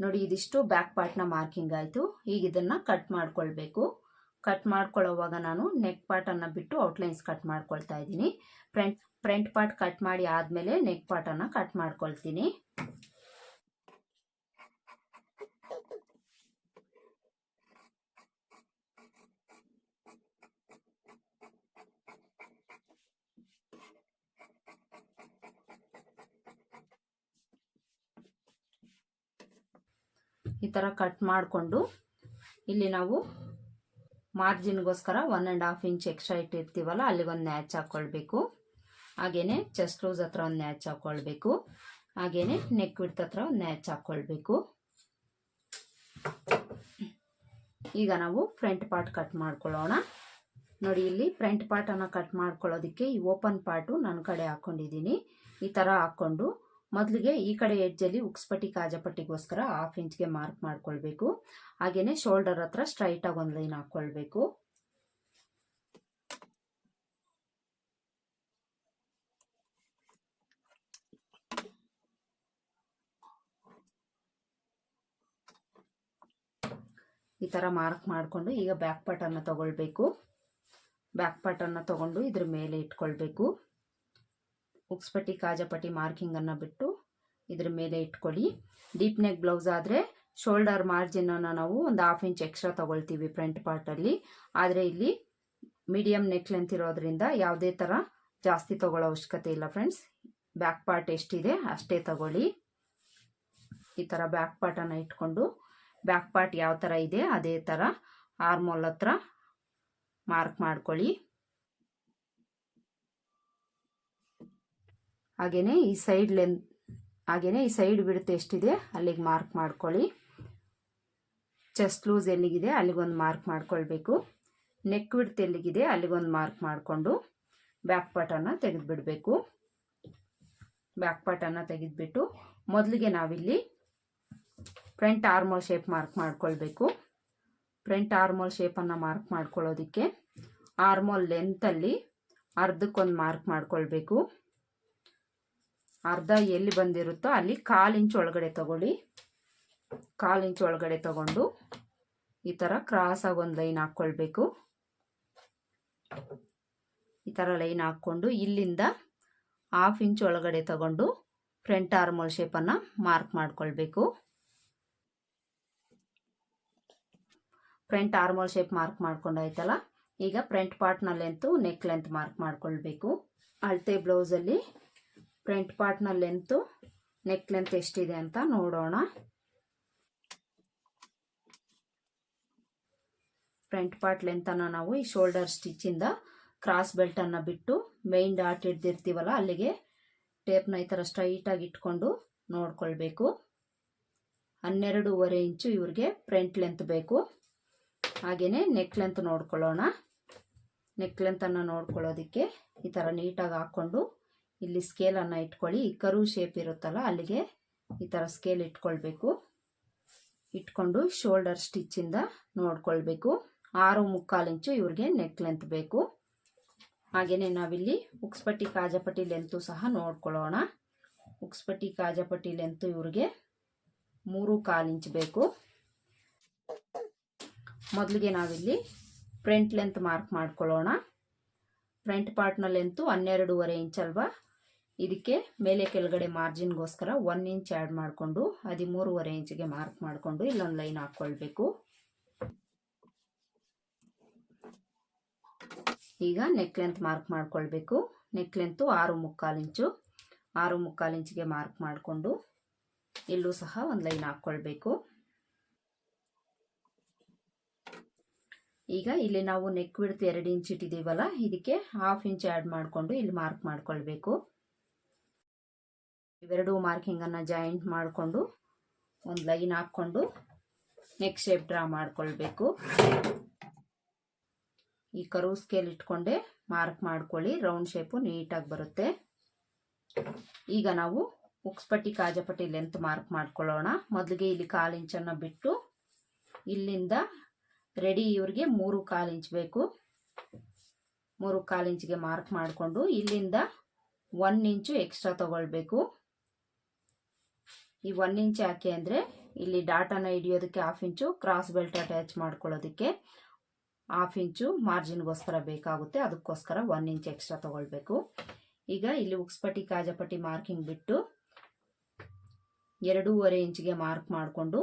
ನೋಡಿ, ಇದಿಷ್ಟು ಬ್ಯಾಕ್ ಪಾರ್ಟ್ನ ಮಾರ್ಕಿಂಗ್ ಆಯಿತು. ಈಗ ಇದನ್ನು ಕಟ್ ಮಾಡ್ಕೊಳ್ಬೇಕು. ಕಟ್ ಮಾಡ್ಕೊಳ್ಳೋವಾಗ ನಾನು ನೆಕ್ ಪಾರ್ಟನ್ನು ಬಿಟ್ಟು ಔಟ್ಲೈನ್ಸ್ ಕಟ್ ಮಾಡ್ಕೊಳ್ತಾ ಇದ್ದೀನಿ. ಫ್ರಂಟ್ ಫ್ರಂಟ್ ಪಾರ್ಟ್ ಕಟ್ ಮಾಡಿ ಆದಮೇಲೆ ನೆಕ್ ಪಾರ್ಟನ್ನು ಕಟ್ ಮಾಡ್ಕೊಳ್ತೀನಿ. ಥರ ಕಟ್ ಮಾಡಿಕೊಂಡು ಇಲ್ಲಿ ನಾವು ಮಾರ್ಜಿನ್ಗೋಸ್ಕರ one and half inch extra ಇಟ್ಟಿರ್ತೀವಲ್ಲ ಅಲ್ಲಿಗೊಂದು ನ್ಯಾಚ್ ಹಾಕ್ಕೊಳ್ಬೇಕು ಹಾಗೆಯೇ ಚೆಸ್ಟ್ ಲೂಸ್ ಹತ್ರ ಒಂದು ನ್ಯಾಚ್ ಹಾಕ್ಕೊಳ್ಬೇಕು ಹಾಗೆಯೇ ನೆಕ್ ವಿಡ್ತ್ ಹತ್ರ ಒಂದು ನ್ಯಾಚ್ ಹಾಕ್ಕೊಳ್ಬೇಕು ಈಗ ನಾವು ಫ್ರಂಟ್ ಪಾರ್ಟ್ ಕಟ್ ಮಾಡ್ಕೊಳ್ಳೋಣ. ನೋಡಿ, ಇಲ್ಲಿ ಫ್ರಂಟ್ ಪಾರ್ಟನ್ನು ಕಟ್ ಮಾಡ್ಕೊಳ್ಳೋದಕ್ಕೆ ಈ ಓಪನ್ ಪಾರ್ಟು ನನ್ನ ಕಡೆ ಹಾಕ್ಕೊಂಡಿದ್ದೀನಿ ಈ ಥರ ಹಾಕ್ಕೊಂಡು ಮೊದಲಿಗೆ ಈ ಕಡೆ ಎಡ್ಜಲ್ಲಿ ಉಕ್ಸ್ಪಟ್ಟಿ ಕಾಜಪಟ್ಟಿಗೋಸ್ಕರ ಹಾಫ್ ಇಂಚ್ಗೆ ಮಾರ್ಕ್ ಮಾಡ್ಕೊಳ್ಬೇಕು. ಹಾಗೆಯೇ ಶೋಲ್ಡರ್ ಹತ್ರ ಸ್ಟ್ರೈಟಾಗಿ ಒಂದು ಲೈನ್ ಹಾಕ್ಕೊಳ್ಬೇಕು ಈ ಥರ ಮಾರ್ಕ್ ಮಾಡಿಕೊಂಡು ಈಗ ಬ್ಯಾಕ್ ಪಾರ್ಟನ್ನು ತಗೊಳ್ಬೇಕು. ಬ್ಯಾಕ್ ಪಾರ್ಟನ್ನು ತಗೊಂಡು ಇದ್ರ ಮೇಲೆ ಇಟ್ಕೊಳ್ಬೇಕು. ಉಕ್ಸ್ಪಟ್ಟಿ, ಕಾಜಪಟ್ಟಿ ಮಾರ್ಕಿಂಗನ್ನು ಬಿಟ್ಟು ಇದ್ರ ಮೇಲೆ ಇಟ್ಕೊಳ್ಳಿ. ಡೀಪ್ ನೆಕ್ ಬ್ಲೌಸ್ ಆದರೆ ಶೋಲ್ಡರ್ ಮಾರ್ಜಿನನ್ನು ನಾವು ಒಂದು ಹಾಫ್ ಇಂಚ್ ಎಕ್ಸ್ಟ್ರಾ ತಗೊಳ್ತೀವಿ ಫ್ರಂಟ್ ಪಾರ್ಟಲ್ಲಿ ಆದರೆ ಇಲ್ಲಿ ಮೀಡಿಯಮ್ ನೆಕ್ ಲೆಂತ್ ಇರೋದ್ರಿಂದ ಯಾವುದೇ ಥರ ಜಾಸ್ತಿ ತಗೊಳ್ಳೋ ಅವಶ್ಯಕತೆ ಇಲ್ಲ ಫ್ರೆಂಡ್ಸ್ ಬ್ಯಾಕ್ ಪಾರ್ಟ್ ಎಷ್ಟಿದೆ ಅಷ್ಟೇ ತಗೊಳ್ಳಿ. ಈ ಥರ ಬ್ಯಾಕ್ ಪಾರ್ಟನ್ನು ಇಟ್ಕೊಂಡು ಬ್ಯಾಕ್ ಪಾರ್ಟ್ ಯಾವ ಥರ ಇದೆ ಅದೇ ಥರ ಆರ್ಮೋಲ್ ಹತ್ರ ಮಾರ್ಕ್ ಮಾಡ್ಕೊಳ್ಳಿ. ಹಾಗೆಯೇ ಈ ಸೈಡ್ ಲೆಂತ್ ಹಾಗೆಯೇ ಈ ಸೈಡ್ ಬಿಡುತ್ತೆ ಎಷ್ಟಿದೆ? ಅಲ್ಲಿಗೆ ಮಾರ್ಕ್ ಮಾಡ್ಕೊಳ್ಳಿ. ಚೆಸ್ಟ್ ಲೂಸ್ ಎಲ್ಲಿಗಿದೆ? ಅಲ್ಲಿಗೊಂದು ಮಾರ್ಕ್ ಮಾಡ್ಕೊಳ್ಬೇಕು. ನೆಕ್ ಬಿಡ್ತು ಎಲ್ಲಿಗಿದೆ? ಅಲ್ಲಿಗೊಂದು ಮಾರ್ಕ್ ಮಾಡಿಕೊಂಡು ಬ್ಯಾಕ್ ಪಾರ್ಟನ್ನು ತೆಗೆದುಬಿಡಬೇಕು. ಬ್ಯಾಕ್ ಪಾರ್ಟನ್ನು ತೆಗೆದುಬಿಟ್ಟು ಮೊದಲಿಗೆ ನಾವಿಲ್ಲಿ ಫ್ರಂಟ್ ಆರ್ಮೋಲ್ ಶೇಪ್ ಮಾರ್ಕ್ ಮಾಡ್ಕೊಳ್ಬೇಕು. ಫ್ರಂಟ್ ಆರ್ಮೋಲ್ ಶೇಪನ್ನು ಮಾರ್ಕ್ ಮಾಡ್ಕೊಳ್ಳೋದಕ್ಕೆ ಆರ್ಮೋಲ್ ಲೆಂತಲ್ಲಿ ಅರ್ಧಕ್ಕೊಂದು ಮಾರ್ಕ್ ಮಾಡ್ಕೊಳ್ಬೇಕು. ಅರ್ಧ ಎಲ್ಲಿ ಬಂದಿರುತ್ತೋ ಅಲ್ಲಿ ಕಾಲು ಇಂಚ್ ಒಳಗಡೆ ತಗೊಳ್ಳಿ. ಕಾಲು ಇಂಚ್ ಒಳಗಡೆ ತಗೊಂಡು ಈ ಥರ ಕ್ರಾಸಾಗಿ ಒಂದು ಲೈನ್ ಹಾಕ್ಕೊಳ್ಬೇಕು. ಈ ಥರ ಲೈನ್ ಹಾಕ್ಕೊಂಡು ಇಲ್ಲಿಂದ ಹಾಫ್ ಇಂಚ್ ಒಳಗಡೆ ತಗೊಂಡು ಫ್ರಂಟ್ ಆರ್ಮೋಲ್ ಶೇಪನ್ನು ಮಾರ್ಕ್ ಮಾಡ್ಕೊಳ್ಬೇಕು. ಫ್ರಂಟ್ ಆರ್ಮೋಲ್ ಶೇಪ್ ಮಾರ್ಕ್ ಮಾಡ್ಕೊಂಡಾಯ್ತಲ್ಲ ಈಗ front length neck length mark ಮಾಡ್ಕೊಳ್ಬೇಕು. ಅಳತೆ ಬ್ಲೌಸಲ್ಲಿ ಫ್ರಂಟ್ ಪಾರ್ಟ್ನ ಲೆಂತು ನೆಕ್ ಲೆಂತ್ ಎಷ್ಟಿದೆ ಅಂತ ನೋಡೋಣ. ಫ್ರಂಟ್ ಪಾರ್ಟ್ ಲೆಂತನ್ನು ನಾವು ಈ ಶೋಲ್ಡರ್ ಸ್ಟಿಚ್ಚಿಂದ ಕ್ರಾಸ್ ಬೆಲ್ಟನ್ನು ಬಿಟ್ಟು ಮೈನ್ ಡಾಟ್ ಹಿಡ್ದಿರ್ತೀವಲ್ಲ ಅಲ್ಲಿಗೆ ಟೇಪ್ನ ಈ ಥರ ಸ್ಟ್ರೈಟಾಗಿ ಇಟ್ಕೊಂಡು ನೋಡ್ಕೊಳ್ಬೇಕು. ಹನ್ನೆರಡೂವರೆ ಇಂಚು ಇವ್ರಿಗೆ ಫ್ರಂಟ್ ಲೆಂತ್ ಬೇಕು. ಹಾಗೆಯೇ ನೆಕ್ ಲೆಂತ್ ನೋಡ್ಕೊಳ್ಳೋಣ. ನೆಕ್ ಲೆಂತನ್ನು ನೋಡ್ಕೊಳ್ಳೋದಕ್ಕೆ ಈ ಥರ ನೀಟಾಗಿ ಹಾಕ್ಕೊಂಡು ಇಲ್ಲಿ ಸ್ಕೇಲನ್ನು ಇಟ್ಕೊಳ್ಳಿ. ಈ ಕರು ಶೇಪ್ ಇರುತ್ತಲ್ಲ, ಅಲ್ಲಿಗೆ ಈ ಥರ ಸ್ಕೇಲ್ ಇಟ್ಕೊಳ್ಬೇಕು. ಇಟ್ಕೊಂಡು ಶೋಲ್ಡರ್ ಸ್ಟಿಚ್ಚಿಂದ ನೋಡ್ಕೊಳ್ಬೇಕು. ಆರು ಮುಕ್ಕಾಲು ಇಂಚು ಇವ್ರಿಗೆ ನೆಕ್ ಲೆಂತ್ ಬೇಕು. ಹಾಗೆಯೇ ನಾವಿಲ್ಲಿ ಉಕ್ಸ್ಪಟ್ಟಿ ಕಾಜಪಟ್ಟಿ ಲೆಂತು ಸಹ ನೋಡ್ಕೊಳ್ಳೋಣ. ಉಕ್ಸ್ಪಟ್ಟಿ ಕಾಜಪಟ್ಟಿ ಲೆಂತು ಇವ್ರಿಗೆ ಮೂರು ಕಾಲು ಇಂಚ್ ಬೇಕು. ಮೊದಲಿಗೆ ನಾವಿಲ್ಲಿ ಫ್ರಂಟ್ ಲೆಂತ್ ಮಾರ್ಕ್ ಮಾಡ್ಕೊಳ್ಳೋಣ. ಫ್ರಂಟ್ ಪಾರ್ಟ್ನಲ್ಲಿ ಅಂತೂ ಹನ್ನೆರಡೂವರೆ ಇಂಚ್ ಅಲ್ವಾ? ಇದಕ್ಕೆ ಮೇಲೆ ಕೆಳಗಡೆ ಮಾರ್ಜಿನ್ಗೋಸ್ಕರ ಒನ್ ಇಂಚ್ ಆ್ಯಡ್ ಮಾಡಿಕೊಂಡು ಹದಿಮೂರುವರೆ ಇಂಚಿಗೆ ಮಾರ್ಕ್ ಮಾಡಿಕೊಂಡು ಇಲ್ಲೊಂದು ಲೈನ್ ಹಾಕ್ಕೊಳ್ಬೇಕು. ಈಗ ನೆಕ್ ಲೆಂತ್ ಮಾರ್ಕ್ ಮಾಡ್ಕೊಳ್ಬೇಕು. ನೆಕ್ ಲೆಂತು ಆರು ಮುಕ್ಕಾಲು ಇಂಚು. ಆರು ಮುಕ್ಕಾಲು ಇಂಚಿಗೆ ಮಾರ್ಕ್ ಮಾಡಿಕೊಂಡು ಇಲ್ಲೂ ಸಹ ಒಂದು ಲೈನ್ ಹಾಕ್ಕೊಳ್ಬೇಕು. ಈಗ ಇಲ್ಲಿ ನಾವು ನೆಕ್ ಬಿಡ್ತು ಎರಡು ಇಂಚ್ ಇಟ್ಟಿದ್ದೀವಲ್ಲ, ಇದಕ್ಕೆ ಹಾಫ್ ಇಂಚ್ ಆ್ಯಡ್ ಮಾಡಿಕೊಂಡು ಇಲ್ಲಿ ಮಾರ್ಕ್ ಮಾಡ್ಕೊಳ್ಬೇಕು. ಇವೆರಡು ಮಾರ್ಕಿಂಗನ್ನು ಜಾಯಿಂಟ್ ಮಾಡಿಕೊಂಡು ಒಂದು ಲೈನ್ ಹಾಕ್ಕೊಂಡು ನೆಕ್ ಶೇಪ್ ಡ್ರಾ ಮಾಡಿಕೊಳ್ಬೇಕು. ಈ ಕರು ಸ್ಕೇಲ್ ಇಟ್ಕೊಂಡೆ ಮಾರ್ಕ್ ಮಾಡ್ಕೊಳ್ಳಿ ರೌಂಡ್ ಶೇಪು ನೀಟಾಗಿ ಬರುತ್ತೆ. ಈಗ ನಾವು ಉಕ್ಸ್ಪಟ್ಟಿ ಕಾಜಪಟ್ಟಿ ಲೆಂತ್ ಮಾರ್ಕ್ ಮಾಡ್ಕೊಳ್ಳೋಣ. ಮೊದಲಿಗೆ ಇಲ್ಲಿ ಕಾಲು ಇಂಚನ್ನು ಬಿಟ್ಟು ಇಲ್ಲಿಂದ ರೆಡಿ ಇವ್ರಿಗೆ ಮೂರು ಕಾಲು ಇಂಚ್ ಬೇಕು. ಮೂರು ಕಾಲು ಇಂಚ್ಗೆ ಮಾರ್ಕ್ ಮಾಡಿಕೊಂಡು ಇಲ್ಲಿಂದ ಒನ್ ಇಂಚು ಎಕ್ಸ್ಟ್ರಾ ತಗೊಳ್ಬೇಕು. ಈ ಒನ್ ಇಂಚ್ ಯಾಕೆ ಅಂದರೆ ಇಲ್ಲಿ ಡಾಟನ ಹಿಡಿಯೋದಕ್ಕೆ half inch cross belt attach ಮಾಡ್ಕೊಳ್ಳೋದಕ್ಕೆ ಹಾಫ್ ಇಂಚು ಮಾರ್ಜಿನ್ಗೋಸ್ಕರ ಬೇಕಾಗುತ್ತೆ. ಅದಕ್ಕೋಸ್ಕರ ಒನ್ ಇಂಚ್ ಎಕ್ಸ್ಟ್ರಾ ತಗೊಳ್ಬೇಕು. ಈಗ ಇಲ್ಲಿ ಉಕ್ಸ್ಪಟ್ಟಿ ಕಾಜಪಟ್ಟಿ ಮಾರ್ಕಿಂಗ್ ಬಿಟ್ಟು ಎರಡೂವರೆ ಇಂಚ್ಗೆ ಮಾರ್ಕ್ ಮಾಡಿಕೊಂಡು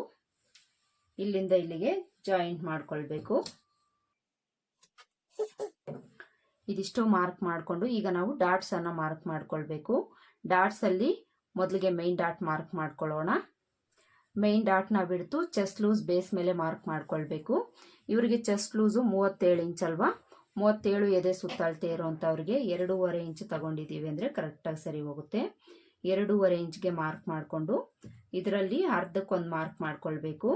ಇಲ್ಲಿಂದ ಇಲ್ಲಿಗೆ ಜಾಯಿಂಟ್ ಮಾಡ್ಕೊಳ್ಬೇಕು. ಇದಿಷ್ಟು ಮಾರ್ಕ್ ಮಾಡಿಕೊಂಡು ಈಗ ನಾವು ಡಾಟ್ಸ್ ಅನ್ನ ಮಾರ್ಕ್ ಮಾಡ್ಕೊಳ್ಬೇಕು. ಡಾಟ್ಸ್ ಅಲ್ಲಿ ಮೊದಲಿಗೆ ಮೈನ್ ಡಾಟ್ ಮಾರ್ಕ್ ಮಾಡ್ಕೊಳ್ಳೋಣ. ಮೈನ್ ಡಾಟ್ನ ಬಿಡ್ತು ಚೆಸ್ಟ್ ಲೂಸ್ ಬೇಸ್ ಮೇಲೆ ಮಾರ್ಕ್ ಮಾಡ್ಕೊಳ್ಬೇಕು. ಇವರಿಗೆ ಚೆಸ್ಟ್ ಲೂಸು ಮೂವತ್ತೇಳು ಇಂಚ್ ಅಲ್ವಾ? ಮೂವತ್ತೇಳು ಎದೆ ಸುತ್ತಾಳ್ತೇ ಇರೋವಂಥವ್ರಿಗೆ ಎರಡೂವರೆ ಇಂಚ್ ತಗೊಂಡಿದ್ದೀವಿ ಅಂದರೆ ಕರೆಕ್ಟಾಗಿ ಸರಿ ಹೋಗುತ್ತೆ. ಎರಡೂವರೆ ಇಂಚ್ಗೆ ಮಾರ್ಕ್ ಮಾಡಿಕೊಂಡು, ಇದರಲ್ಲಿ ಅರ್ಧಕ್ಕೊಂದು ಮಾರ್ಕ್ ಮಾಡ್ಕೊಳ್ಬೇಕು.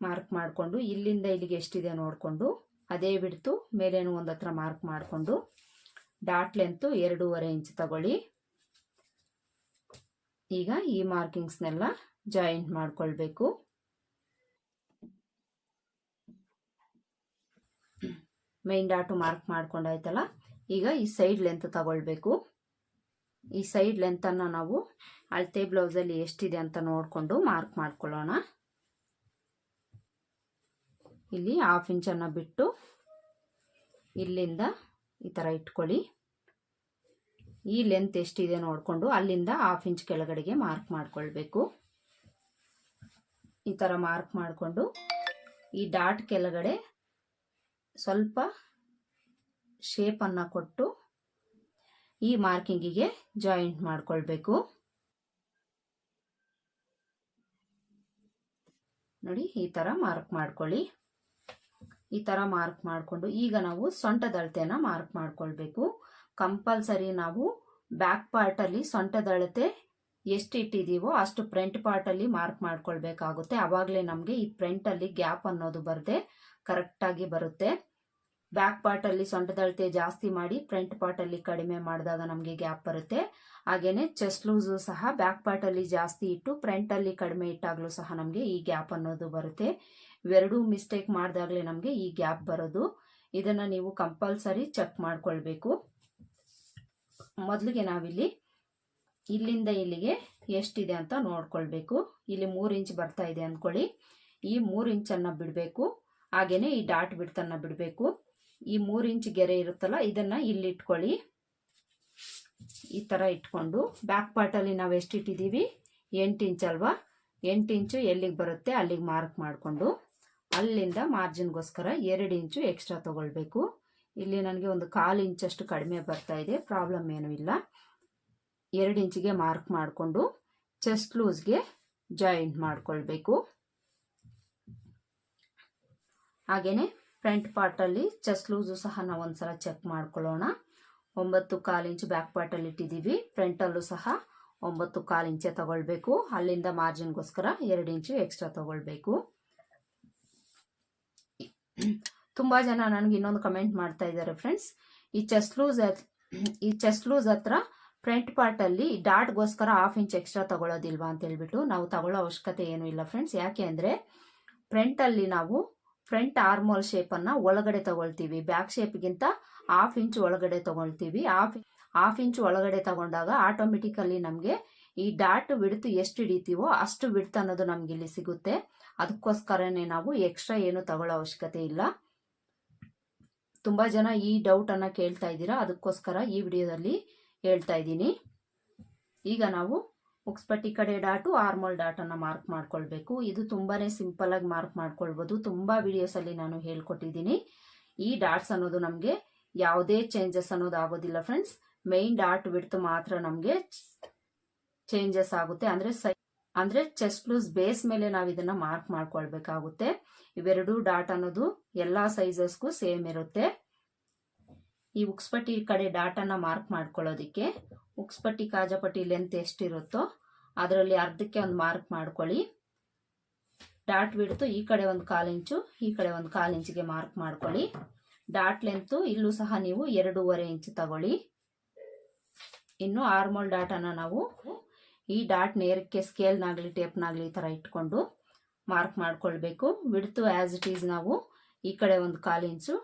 ಮಾರ್ಕ್ ಮಾಡಿಕೊಂಡು, ಇಲ್ಲಿಂದ ಇಲ್ಲಿಗೆ ಎಷ್ಟಿದೆ ನೋಡಿಕೊಂಡು, ಅದೇ ಬಿಡ್ತು, ಮೇಲೇನು ಒಂದು ಹತ್ರ ಮಾರ್ಕ್ ಮಾಡಿಕೊಂಡು. ಡಾಟ್ ಲೆಂತು ಎರಡೂವರೆ ಇಂಚ್ ತಗೊಳ್ಳಿ. ಈಗ ಈ ಮಾರ್ಕಿಂಗ್ಸ್ನೆಲ್ಲ ಜಾಯಿಂಟ್ ಮಾಡಿಕೊಳ್ಬೇಕು. ಮೈನ್ ಡಾಟು ಮಾರ್ಕ್ ಮಾಡ್ಕೊಂಡಾಯ್ತಲ್ಲ ಈಗ ಈ ಸೈಡ್ ಲೆಂತ್ ತಗೊಳ್ಬೇಕು. ಈ ಸೈಡ್ ಲೆಂತನ್ನು ನಾವು ಅಳತೆ ಬ್ಲೌಸಲ್ಲಿ ಎಷ್ಟಿದೆ ಅಂತ ನೋಡಿಕೊಂಡು ಮಾರ್ಕ್ ಮಾಡ್ಕೊಳ್ಳೋಣ. ಇಲ್ಲಿ ಹಾಫ್ ಇಂಚನ್ನು ಬಿಟ್ಟು ಇಲ್ಲಿಂದ ಈ ಥರ ಇಟ್ಕೊಳ್ಳಿ. ಈ ಲೆಂತ್ ಎಷ್ಟಿದೆ ನೋಡಿಕೊಂಡು ಅಲ್ಲಿಂದ ಹಾಫ್ ಇಂಚ್ ಕೆಳಗಡೆಗೆ ಮಾರ್ಕ್ ಮಾಡಿಕೊಳ್ಬೇಕು. ಈ ಥರ ಮಾರ್ಕ್ ಮಾಡಿಕೊಂಡು ಈ ಡಾಟ್ ಕೆಳಗಡೆ ಸ್ವಲ್ಪ ಶೇಪನ್ನು ಕೊಟ್ಟು ಈ ಮಾರ್ಕಿಂಗಿಗೆ ಜಾಯಿಂಟ್ ಮಾಡಿಕೊಳ್ಬೇಕು. ನೋಡಿ, ಈ ಥರ ಮಾರ್ಕ್ ಮಾಡ್ಕೊಳ್ಳಿ. ಈ ಥರ ಮಾರ್ಕ್ ಮಾಡಿಕೊಂಡು ಈಗ ನಾವು ಸೊಂಟದ ಅಳತೆನ ಮಾರ್ಕ್ ಮಾಡ್ಕೊಳ್ಬೇಕು. ಕಂಪಲ್ಸರಿ ನಾವು ಬ್ಯಾಕ್ ಪಾರ್ಟಲ್ಲಿ ಸೊಂಟದ ಅಳತೆ ಎಷ್ಟು ಇಟ್ಟಿದ್ದೀವೋ ಅಷ್ಟು ಫ್ರಂಟ್ ಪಾರ್ಟಲ್ಲಿ ಮಾರ್ಕ್ ಮಾಡ್ಕೊಳ್ಬೇಕಾಗುತ್ತೆ. ಆವಾಗಲೇ ನಮಗೆ ಈ ಫ್ರಂಟಲ್ಲಿ ಗ್ಯಾಪ್ ಅನ್ನೋದು ಬರದೆ ಕರೆಕ್ಟಾಗಿ ಬರುತ್ತೆ. ಬ್ಯಾಕ್ ಪಾರ್ಟಲ್ಲಿ ಸೊಂಟದ ಅಳತೆ ಜಾಸ್ತಿ ಮಾಡಿ ಫ್ರಂಟ್ ಪಾರ್ಟಲ್ಲಿ ಕಡಿಮೆ ಮಾಡಿದಾಗ ನಮಗೆ ಗ್ಯಾಪ್ ಬರುತ್ತೆ. ಹಾಗೇನೆ ಚೆಸ್ಟ್ ಲೂಸು ಸಹ ಬ್ಯಾಕ್ ಪಾರ್ಟಲ್ಲಿ ಜಾಸ್ತಿ ಇಟ್ಟು ಫ್ರಂಟಲ್ಲಿ ಕಡಿಮೆ ಇಟ್ಟಾಗಲೂ ಸಹ ನಮಗೆ ಈ ಗ್ಯಾಪ್ ಅನ್ನೋದು ಬರುತ್ತೆ. ಇವೆರಡೂ ಮಿಸ್ಟೇಕ್ ಮಾಡಿದಾಗಲೇ ನಮಗೆ ಈ ಗ್ಯಾಪ್ ಬರೋದು. ಇದನ್ನು ನೀವು ಕಂಪಲ್ಸರಿ ಚೆಕ್ ಮಾಡಿಕೊಳ್ಬೇಕು. ಮೊದಲಿಗೆ ನಾವಿಲ್ಲಿ ಇಲ್ಲಿಂದ ಇಲ್ಲಿಗೆ ಎಷ್ಟಿದೆ ಅಂತ ನೋಡ್ಕೊಳ್ಬೇಕು. ಇಲ್ಲಿ ಮೂರು ಇಂಚ್ ಬರ್ತಾ ಇದೆ ಅಂದ್ಕೊಳ್ಳಿ ಈ ಮೂರು ಇಂಚನ್ನು ಬಿಡಬೇಕು. ಹಾಗೆಯೇ ಈ ಡಾಟ್ ಬಿಡ್ತನ್ನು ಬಿಡಬೇಕು. ಈ ಮೂರು ಇಂಚ್ ಗೆರೆ ಇರುತ್ತಲ್ಲ, ಇದನ್ನು ಇಲ್ಲಿ ಇಟ್ಕೊಳ್ಳಿ. ಈ ಥರ ಇಟ್ಕೊಂಡು ಬ್ಯಾಕ್ ಪಾರ್ಟಲ್ಲಿ ನಾವು ಎಷ್ಟು ಇಟ್ಟಿದ್ದೀವಿ? ಎಂಟು ಇಂಚ್ ಅಲ್ವಾ? ಎಂಟು ಇಂಚು ಎಲ್ಲಿಗೆ ಬರುತ್ತೆ ಅಲ್ಲಿಗೆ ಮಾರ್ಕ್ ಮಾಡಿಕೊಂಡು. ಅಲ್ಲಿಂದ ಮಾರ್ಜಿನ್ಗೋಸ್ಕರ ಎರಡು ಇಂಚು ಎಕ್ಸ್ಟ್ರಾ ತೊಗೊಳ್ಬೇಕು. ಇಲ್ಲಿ ನನಗೆ ಒಂದು ಕಾಲು ಇಂಚಷ್ಟು ಕಡಿಮೆ ಬರ್ತಾ ಇದೆ, ಪ್ರಾಬ್ಲಮ್ ಏನೂ ಇಲ್ಲ. ಎರಡು ಇಂಚಿಗೆ ಮಾರ್ಕ್ ಮಾಡಿಕೊಂಡು ಚೆಸ್ಟ್ ಲೂಸ್ಗೆ ಜಾಯಿಂಟ್ ಮಾಡಿಕೊಳ್ಬೇಕು. ಹಾಗೆಯೇ ಫ್ರಂಟ್ ಪಾರ್ಟಲ್ಲಿ ಚೆಸ್ಟ್ ಲೂಸು ಸಹ ನಾವು ಒಂದ್ಸಲ ಚೆಕ್ ಮಾಡ್ಕೊಳ್ಳೋಣ. ಒಂಬತ್ತು ಕಾಲು ಇಂಚು ಬ್ಯಾಕ್ ಪಾರ್ಟಲ್ಲಿ ಇಟ್ಟಿದ್ದೀವಿ, ಫ್ರಂಟಲ್ಲೂ ಸಹ ಒಂಬತ್ತು ಕಾಲು ಇಂಚೆ ತಗೊಳ್ಬೇಕು. ಅಲ್ಲಿಂದ ಮಾರ್ಜಿನ್ಗೋಸ್ಕರ ಎರಡು ಇಂಚು ಎಕ್ಸ್ಟ್ರಾ ತಗೊಳ್ಬೇಕು. ತುಂಬ ಜನ ನನಗೆ ಇನ್ನೊಂದು ಕಮೆಂಟ್ ಮಾಡ್ತಾ ಇದ್ದಾರೆ ಫ್ರೆಂಡ್ಸ್ ಈ ಚೆಸ್ಟ್ ಲೂಸ್ ಈ ಚೆಸ್ಟ್ ಲೂಸ್ ಹತ್ರ ಫ್ರಂಟ್ ಪಾರ್ಟಲ್ಲಿ ಡಾಟ್ಗೋಸ್ಕರ ಹಾಫ್ ಇಂಚ್ ಎಕ್ಸ್ಟ್ರಾ ತಗೊಳ್ಳೋದಿಲ್ವಾ ಅಂತ ಹೇಳ್ಬಿಟ್ಟು ನಾವು ತಗೊಳ್ಳೋ ಅವಶ್ಯಕತೆ ಏನೂ ಇಲ್ಲ ಫ್ರೆಂಡ್ಸ್ ಯಾಕೆ ಅಂದರೆ ಫ್ರಂಟಲ್ಲಿ ನಾವು ಫ್ರಂಟ್ ಆರ್ಮೋಲ್ ಶೇಪನ್ನು ಒಳಗಡೆ ತಗೊಳ್ತೀವಿ. ಬ್ಯಾಕ್ ಶೇಪ್ಗಿಂತ ಹಾಫ್ ಇಂಚ್ ಒಳಗಡೆ ತಗೊಳ್ತೀವಿ. ಹಾಫ್ ಹಾಫ್ ಇಂಚ್ ಒಳಗಡೆ ತಗೊಂಡಾಗ ಆಟೋಮೆಟಿಕಲ್ಲಿ ನಮಗೆ ಈ ಡಾಟ್ ಬಿಡ್ತು ಎಷ್ಟು ಹಿಡಿತೀವೋ ಅಷ್ಟು ಬಿಡ್ತು ಅನ್ನೋದು ನಮ್ಗೆ ಇಲ್ಲಿ ಸಿಗುತ್ತೆ. ಅದಕ್ಕೋಸ್ಕರನೇ ನಾವು ಎಕ್ಸ್ಟ್ರಾ ಏನು ತಗೊಳ್ಳೋ ಅವಶ್ಯಕತೆ ಇಲ್ಲ. ತುಂಬ ಜನ ಈ ಡೌಟನ್ನು ಕೇಳ್ತಾ ಇದ್ದೀರಾ, ಅದಕ್ಕೋಸ್ಕರ ಈ ವಿಡಿಯೋದಲ್ಲಿ ಹೇಳ್ತಾ ಇದ್ದೀನಿ. ಈಗ ನಾವು ಮುಕ್ಸ್ಪಟ್ಟಿ ಕಡೆ ಡಾಟು ಆರ್ಮಲ್ ಡಾಟನ್ನು ಮಾರ್ಕ್ ಮಾಡ್ಕೊಳ್ಬೇಕು. ಇದು ತುಂಬಾ ಸಿಂಪಲಾಗಿ ಮಾರ್ಕ್ ಮಾಡ್ಕೊಳ್ಬೋದು. ತುಂಬ ವಿಡಿಯೋಸಲ್ಲಿ ನಾನು ಹೇಳ್ಕೊಟ್ಟಿದ್ದೀನಿ. ಈ ಡಾಟ್ಸ್ ಅನ್ನೋದು ನಮಗೆ ಯಾವುದೇ ಚೇಂಜಸ್ ಅನ್ನೋದು ಆಗೋದಿಲ್ಲ ಫ್ರೆಂಡ್ಸ್ ಮೈನ್ ಡಾಟ್ ಬಿಡ್ತು ಮಾತ್ರ ನಮಗೆ ಚೇಂಜಸ್ ಆಗುತ್ತೆ. ಅಂದರೆ ಸೈ ಅಂದರೆ ಚೆಸ್ಟ್ ಲೂಸ್ ಬೇಸ್ ಮೇಲೆ ನಾವು ಇದನ್ನ ಮಾರ್ಕ್ ಮಾಡ್ಕೊಳ್ಬೇಕಾಗುತ್ತೆ. ಇವೆರಡೂ ಡಾಟ್ ಅನ್ನೋದು ಎಲ್ಲಾ ಸೈಜಸ್ಗೂ ಸೇಮ್ ಇರುತ್ತೆ. ಈ ಉಕ್ಸ್ಪಟ್ಟಿ ಕಡೆ ಡಾಟ್ ಅನ್ನ ಮಾರ್ಕ್ ಮಾಡ್ಕೊಳ್ಳೋದಿಕ್ಕೆ ಉಕ್ಸ್ಪಟ್ಟಿ ಕಾಜಪಟ್ಟಿ ಲೆಂತ್ ಎಷ್ಟಿರುತ್ತೋ ಅದರಲ್ಲಿ ಅರ್ಧಕ್ಕೆ ಒಂದು ಮಾರ್ಕ್ ಮಾಡ್ಕೊಳ್ಳಿ. ಡಾಟ್ ಬಿಡ್ತು ಈ ಕಡೆ ಒಂದು ಕಾಲು ಇಂಚು, ಈ ಕಡೆ ಒಂದು ಕಾಲು ಇಂಚಿಗೆ ಮಾರ್ಕ್ ಮಾಡ್ಕೊಳ್ಳಿ. ಡಾಟ್ ಲೆಂತು ಇಲ್ಲೂ ಸಹ ನೀವು ಎರಡೂವರೆ ಇಂಚು ತಗೊಳ್ಳಿ. ಇನ್ನು ಆರ್ಮೋಲ್ ಡಾಟನ್ನು ನಾವು ಈ ಡಾಟ್ ನೇರಕ್ಕೆ ಸ್ಕೇಲ್ನಾಗಲಿ ಟೇಪ್ನಾಗಲಿ ಈ ಥರ ಇಟ್ಕೊಂಡು ಮಾರ್ಕ್ ಮಾಡ್ಕೊಳ್ಬೇಕು. ಬಿಡ್ತು ಆ್ಯಸ್ ಇಟ್ ಈಸ್ ನಾವು ಈ ಕಡೆ ಒಂದು ಕಾಲು ಇಂಚು,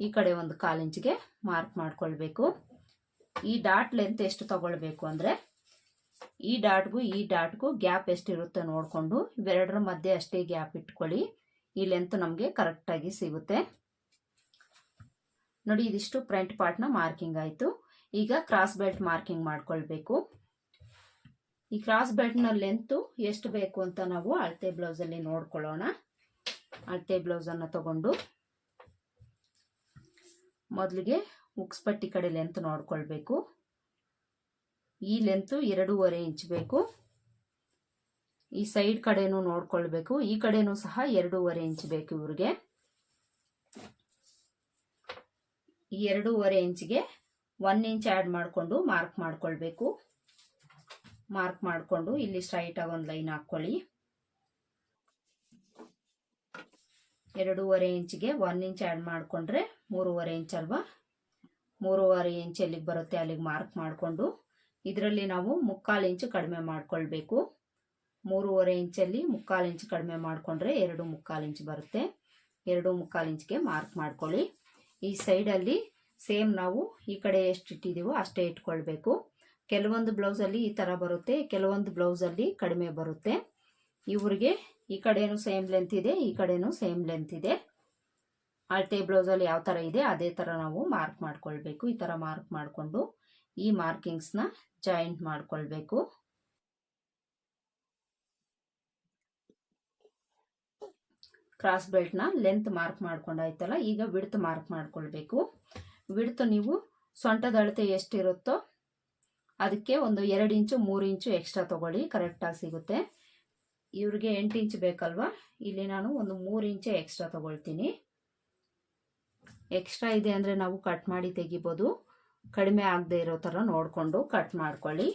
ಈ ಕಡೆ ಒಂದು ಕಾಲು ಇಂಚಿಗೆ ಮಾರ್ಕ್ ಮಾಡ್ಕೊಳ್ಬೇಕು. ಈ ಡಾಟ್ ಲೆಂತ್ ಎಷ್ಟು ತಗೊಳ್ಬೇಕು ಅಂದರೆ, ಈ ಡಾಟ್ಗೂ ಈ ಡಾಟ್ಗೂ ಗ್ಯಾಪ್ ಎಷ್ಟಿರುತ್ತೆ ನೋಡಿಕೊಂಡು ಇವೆರಡರ ಮಧ್ಯೆ ಅಷ್ಟೇ ಗ್ಯಾಪ್ ಇಟ್ಕೊಳ್ಳಿ. ಈ ಲೆಂತ್ ನಮಗೆ ಕರೆಕ್ಟಾಗಿ ಸಿಗುತ್ತೆ. ನೋಡಿ, ಇದಿಷ್ಟು ಫ್ರಂಟ್ ಪಾರ್ಟ್ನ ಮಾರ್ಕಿಂಗ್ ಆಯಿತು. ಈಗ ಕ್ರಾಸ್ ಬೆಲ್ಟ್ ಮಾರ್ಕಿಂಗ್ ಮಾಡ್ಕೊಳ್ಬೇಕು. ಈ ಕ್ರಾಸ್ ಬೆಲ್ಟ್ನ ಲೆಂತು ಎಷ್ಟು ಬೇಕು ಅಂತ ನಾವು ಅಳತೆ ಬ್ಲೌಸಲ್ಲಿ ನೋಡ್ಕೊಳ್ಳೋಣ. ಅಳತೆ ಬ್ಲೌಸನ್ನು ತಗೊಂಡು ಮೊದಲಿಗೆ ಉಕ್ಸ್ಪಟ್ಟಿ ಕಡೆ ಲೆಂತ್ ನೋಡ್ಕೊಳ್ಬೇಕು. ಈ ಲೆಂತು ಎರಡೂವರೆ ಇಂಚ್ ಬೇಕು. ಈ ಸೈಡ್ ಕಡೆನೂ ನೋಡ್ಕೊಳ್ಬೇಕು. ಈ ಕಡೆನೂ ಸಹ ಎರಡೂವರೆ ಇಂಚ್ ಬೇಕು ಇವ್ರಿಗೆ. ಈ ಎರಡೂವರೆ ಇಂಚ್ಗೆ ಒನ್ ಇಂಚ್ ಆ್ಯಡ್ ಮಾಡಿಕೊಂಡು ಮಾರ್ಕ್ ಮಾಡ್ಕೊಳ್ಬೇಕು. ಮಾರ್ಕ್ ಮಾಡಿಕೊಂಡು ಇಲ್ಲಿ ಸ್ಟ್ರೈಟಾಗಿ ಒಂದು ಲೈನ್ ಹಾಕ್ಕೊಳ್ಳಿ ಎರಡೂವರೆ ಇಂಚಿಗೆ ಒನ್ ಇಂಚ್ ಆ್ಯಡ್ ಮಾಡಿಕೊಂಡ್ರೆ ಮೂರುವರೆ ಇಂಚ್ ಅಲ್ವಾ? ಮೂರುವರೆ ಇಂಚ್ ಎಲ್ಲಿಗೆ ಬರುತ್ತೆ ಅಲ್ಲಿಗೆ ಮಾರ್ಕ್ ಮಾಡಿಕೊಂಡು. ಇದರಲ್ಲಿ ನಾವು ಮುಕ್ಕಾಲು ಇಂಚು ಕಡಿಮೆ ಮಾಡಿಕೊಳ್ಬೇಕು. ಮೂರುವರೆ ಇಂಚಲ್ಲಿ ಮುಕ್ಕಾಲು ಇಂಚ್ ಕಡಿಮೆ ಮಾಡಿಕೊಂಡ್ರೆ ಎರಡು ಮುಕ್ಕಾಲು ಇಂಚ್ ಬರುತ್ತೆ. ಎರಡು ಮುಕ್ಕಾಲು ಇಂಚ್ಗೆ ಮಾರ್ಕ್ ಮಾಡ್ಕೊಳ್ಳಿ. ಈ ಸೈಡಲ್ಲಿ ಸೇಮ್ ನಾವು ಈ ಕಡೆ ಎಷ್ಟು ಇಟ್ಟಿದ್ದೀವೋ ಅಷ್ಟೇ ಇಟ್ಕೊಳ್ಬೇಕು. ಕೆಲವೊಂದು ಬ್ಲೌಸಲ್ಲಿ ಈ ಥರ ಬರುತ್ತೆ, ಕೆಲವೊಂದು ಬ್ಲೌಸಲ್ಲಿ ಕಡಿಮೆ ಬರುತ್ತೆ. ಇವ್ರಿಗೆ ಈ ಕಡೆನೂ ಸೇಮ್ ಲೆಂತ್ ಇದೆ, ಈ ಕಡೆನೂ ಸೇಮ್ ಲೆಂತ್ ಇದೆ. ಅಳತೆ ಬ್ಲೌಸಲ್ಲಿ ಯಾವ ಥರ ಇದೆ, ಅದೇ ಥರ ನಾವು ಮಾರ್ಕ್ ಮಾಡ್ಕೊಳ್ಬೇಕು. ಈ ಥರ ಮಾರ್ಕ್ ಮಾಡಿಕೊಂಡು ಈ ಮಾರ್ಕಿಂಗ್ಸ್ನ ಜಾಯಿಂಟ್ ಮಾಡ್ಕೊಳ್ಬೇಕು. ಕ್ರಾಸ್ ಬೆಲ್ಟ್ನ ಲೆಂತ್ ಮಾರ್ಕ್ ಮಾಡ್ಕೊಂಡಾಯ್ತಲ್ಲ, ಈಗ ವಿಡ್ತ್ ಮಾರ್ಕ್ ಮಾಡ್ಕೊಳ್ಬೇಕು. ವಿಡ್ತ್ ನೀವು ಸೊಂಟದ ಅಳತೆ ಎಷ್ಟಿರುತ್ತೋ ಅದಕ್ಕೆ ಒಂದು ಎರಡು ಇಂಚು, ಮೂರು ಇಂಚು ಎಕ್ಸ್ಟ್ರಾ ತೊಗೊಳ್ಳಿ ಕರೆಕ್ಟಾಗಿ ಸಿಗುತ್ತೆ. ಇವ್ರಿಗೆ ಎಂಟು ಇಂಚು ಬೇಕಲ್ವಾ? ಇಲ್ಲಿ ನಾನು ಒಂದು ಮೂರು ಇಂಚು ಎಕ್ಸ್ಟ್ರಾ ತೊಗೊಳ್ತೀನಿ. ಎಕ್ಸ್ಟ್ರಾ ಇದೆ ಅಂದರೆ ನಾವು ಕಟ್ ಮಾಡಿ ತೆಗಿಬೋದು. ಕಡಿಮೆ ಆಗದೆ ಇರೋ ಥರ ನೋಡಿಕೊಂಡು ಕಟ್ ಮಾಡ್ಕೊಳ್ಳಿ.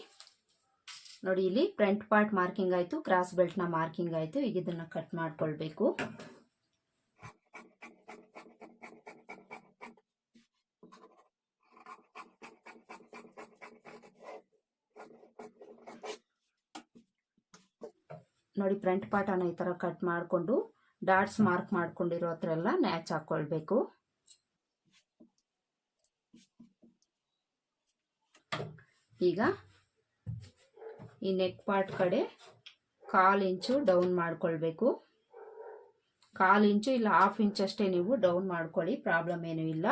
ನೋಡಿ, ಇಲ್ಲಿ ಫ್ರಂಟ್ ಪಾರ್ಟ್ ಮಾರ್ಕಿಂಗ್ ಆಯಿತು ಕ್ರಾಸ್ ಬೆಲ್ಟ್ನ ಮಾರ್ಕಿಂಗ್ ಆಯಿತು, ಈಗ ಇದನ್ನು ಕಟ್ ಮಾಡ್ಕೊಳ್ಬೇಕು. ನೋಡಿ ಫ್ರಂಟ್ ಪಾರ್ಟನ್ನು ಈ ಥರ ಕಟ್ ಮಾಡಿಕೊಂಡು ಡಾಟ್ಸ್ ಮಾರ್ಕ್ ಮಾಡ್ಕೊಂಡಿರೋ ಹತ್ರ ಎಲ್ಲ ನ್ಯಾಚ್ ಹಾಕ್ಕೊಳ್ಬೇಕು. ಈಗ ಈ ನೆಕ್ ಪಾರ್ಟ್ ಕಡೆ ಕಾಲು ಇಂಚು ಡೌನ್ ಮಾಡ್ಕೊಳ್ಬೇಕು. ಕಾಲು ಇಂಚು ಇಲ್ಲ ಹಾಫ್ ಇಂಚ್ ಅಷ್ಟೇ ನೀವು ಡೌನ್ ಮಾಡ್ಕೊಳ್ಳಿ ಪ್ರಾಬ್ಲಮ್ ಏನೂ ಇಲ್ಲ.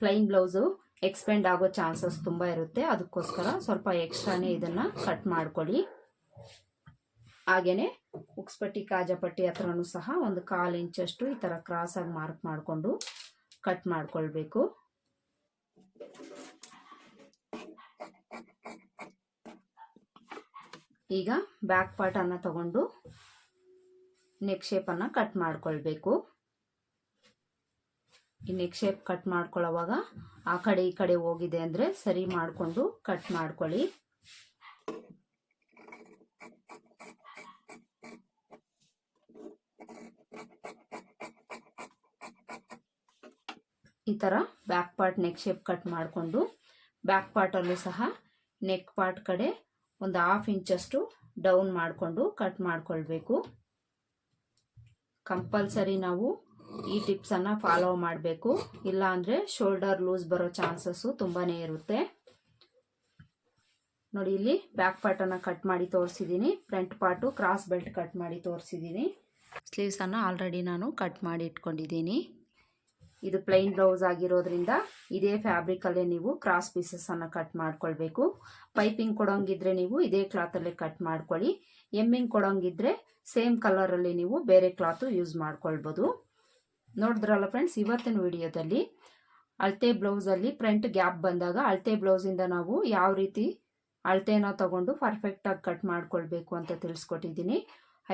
ಪ್ಲೈನ್ ಬ್ಲೌಸು ಎಕ್ಸ್ಪೆಂಡ್ ಆಗೋ ಚಾನ್ಸಸ್ ತುಂಬ ಇರುತ್ತೆ. ಅದಕ್ಕೋಸ್ಕರ ಸ್ವಲ್ಪ ಎಕ್ಸ್ಟ್ರಾನೇ ಇದನ್ನು ಕಟ್ ಮಾಡ್ಕೊಳ್ಳಿ. ಹಾಗೆಯೇ ಉಕ್ಸ್ಪಟ್ಟಿ, ಕಾಜಪಟ್ಟಿ ಹತ್ರನೂ ಸಹ ಒಂದು ಕಾಲು ಇಂಚಷ್ಟು ಈ ಥರ ಕ್ರಾಸಾಗಿ ಮಾರ್ಕ್ ಮಾಡಿಕೊಂಡು ಕಟ್ ಮಾಡಿಕೊಳ್ಬೇಕು. ಈಗ ಬ್ಯಾಕ್ ಪಾರ್ಟನ್ನು ತಗೊಂಡು ನೆಕ್ ಶೇಪನ್ನು ಕಟ್ ಮಾಡಿಕೊಳ್ಬೇಕು. ಈ ನೆಕ್ ಶೇಪ್ ಕಟ್ ಮಾಡ್ಕೊಳ್ಳೋವಾಗ ಆ ಕಡೆ ಈ ಕಡೆ ಹೋಗಿದೆ ಅಂದರೆ ಸರಿ ಮಾಡಿಕೊಂಡು ಕಟ್ ಮಾಡ್ಕೊಳ್ಳಿ. ಈ ಥರ back part neck shape cut ಮಾಡಿಕೊಂಡು ಬ್ಯಾಕ್ ಪಾರ್ಟಲ್ಲೂ ಸಹ ನೆಕ್ ಪಾರ್ಟ್ ಕಡೆ ಒಂದು ಹಾಫ್ ಇಂಚಷ್ಟು ಡೌನ್ ಮಾಡಿಕೊಂಡು ಕಟ್ ಮಾಡಿಕೊಳ್ಬೇಕು. ಕಂಪಲ್ಸರಿ ನಾವು ಈ ಟಿಪ್ಸನ್ನು ಫಾಲೋ ಮಾಡಬೇಕು. ಇಲ್ಲ ಅಂದರೆ ಶೋಲ್ಡರ್ ಲೂಸ್ ಬರೋ ಚಾನ್ಸಸ್ಸು ತುಂಬಾ ಇರುತ್ತೆ. ನೋಡಿ ಇಲ್ಲಿ ಬ್ಯಾಕ್ ಪಾರ್ಟನ್ನು ಕಟ್ ಮಾಡಿ ತೋರಿಸಿದ್ದೀನಿ front part cross belt cut ಮಾಡಿ ತೋರಿಸಿದ್ದೀನಿ ಸ್ಲೀವ್ಸನ್ನು ಆಲ್ರೆಡಿ ನಾನು ಕಟ್ ಮಾಡಿ ಇಟ್ಕೊಂಡಿದ್ದೀನಿ ಇದು ಪ್ಲೈನ್ ಬ್ಲೌಸ್ ಆಗಿರೋದ್ರಿಂದ ಇದೇ ಫ್ಯಾಬ್ರಿಕಲ್ಲೇ ನೀವು ಕ್ರಾಸ್ ಪೀಸಸನ್ನು ಕಟ್ ಮಾಡ್ಕೊಳ್ಬೇಕು. ಪೈಪಿಂಗ್ ಕೊಡೋಂಗಿದ್ರೆ ನೀವು ಇದೇ ಕ್ಲಾತಲ್ಲೇ ಕಟ್ ಮಾಡ್ಕೊಳ್ಳಿ. ಎಮ್ಮಿಂಗ್ ಕೊಡೋಂಗಿದ್ರೆ ಸೇಮ್ ಕಲರಲ್ಲಿ ನೀವು ಬೇರೆ ಕ್ಲಾತು ಯೂಸ್ ಮಾಡ್ಕೊಳ್ಬೋದು. ನೋಡಿದ್ರಲ್ಲ ಫ್ರೆಂಡ್ಸ್ ಇವತ್ತಿನ ವಿಡಿಯೋದಲ್ಲಿ ಅಳತೆ ಬ್ಲೌಸಲ್ಲಿ ಫ್ರಂಟ್ ಗ್ಯಾಪ್ ಬಂದಾಗ ಅಳತೆ ಬ್ಲೌಸಿಂದ ನಾವು ಯಾವ ರೀತಿ ಅಳತೆನ ತಗೊಂಡು ಪರ್ಫೆಕ್ಟಾಗಿ ಕಟ್ ಮಾಡ್ಕೊಳ್ಬೇಕು ಅಂತ ತಿಳಿಸ್ಕೊಟ್ಟಿದ್ದೀನಿ.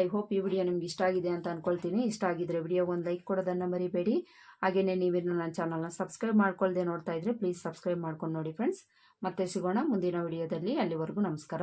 ಐ ಹೋಪ್ ಈ ವಿಡಿಯೋ ನಿಮ್ಗೆ ಇಷ್ಟ ಆಗಿದೆ ಅಂತ ಅನ್ಕೊಳ್ತೀನಿ. ಇಷ್ಟ ಆಗಿದ್ರೆ ವಿಡಿಯೋಗೆ ಒಂದು ಲೈಕ್ ಕೊಡೋದನ್ನು ಮರಿಬೇಡಿ. ಹಾಗೆಯೇ ನೀವೇನು ನನ್ನ ಚಾನಲ್ನ ಸಬ್ಸ್ಕ್ರೈಬ್ ಮಾಡ್ಕೊಳ್ಳದೆ ನೋಡ್ತಾ ಇದ್ರೆ ಪ್ಲೀಸ್ ಸಬ್ಸ್ಕ್ರೈಬ್ ಮಾಡ್ಕೊಂಡು ನೋಡಿ ಫ್ರೆಂಡ್ಸ್ ಮತ್ತೆ ಸಿಗೋಣ ಮುಂದಿನ ವಿಡಿಯೋದಲ್ಲಿ. ಅಲ್ಲಿವರೆಗೂ ನಮಸ್ಕಾರ.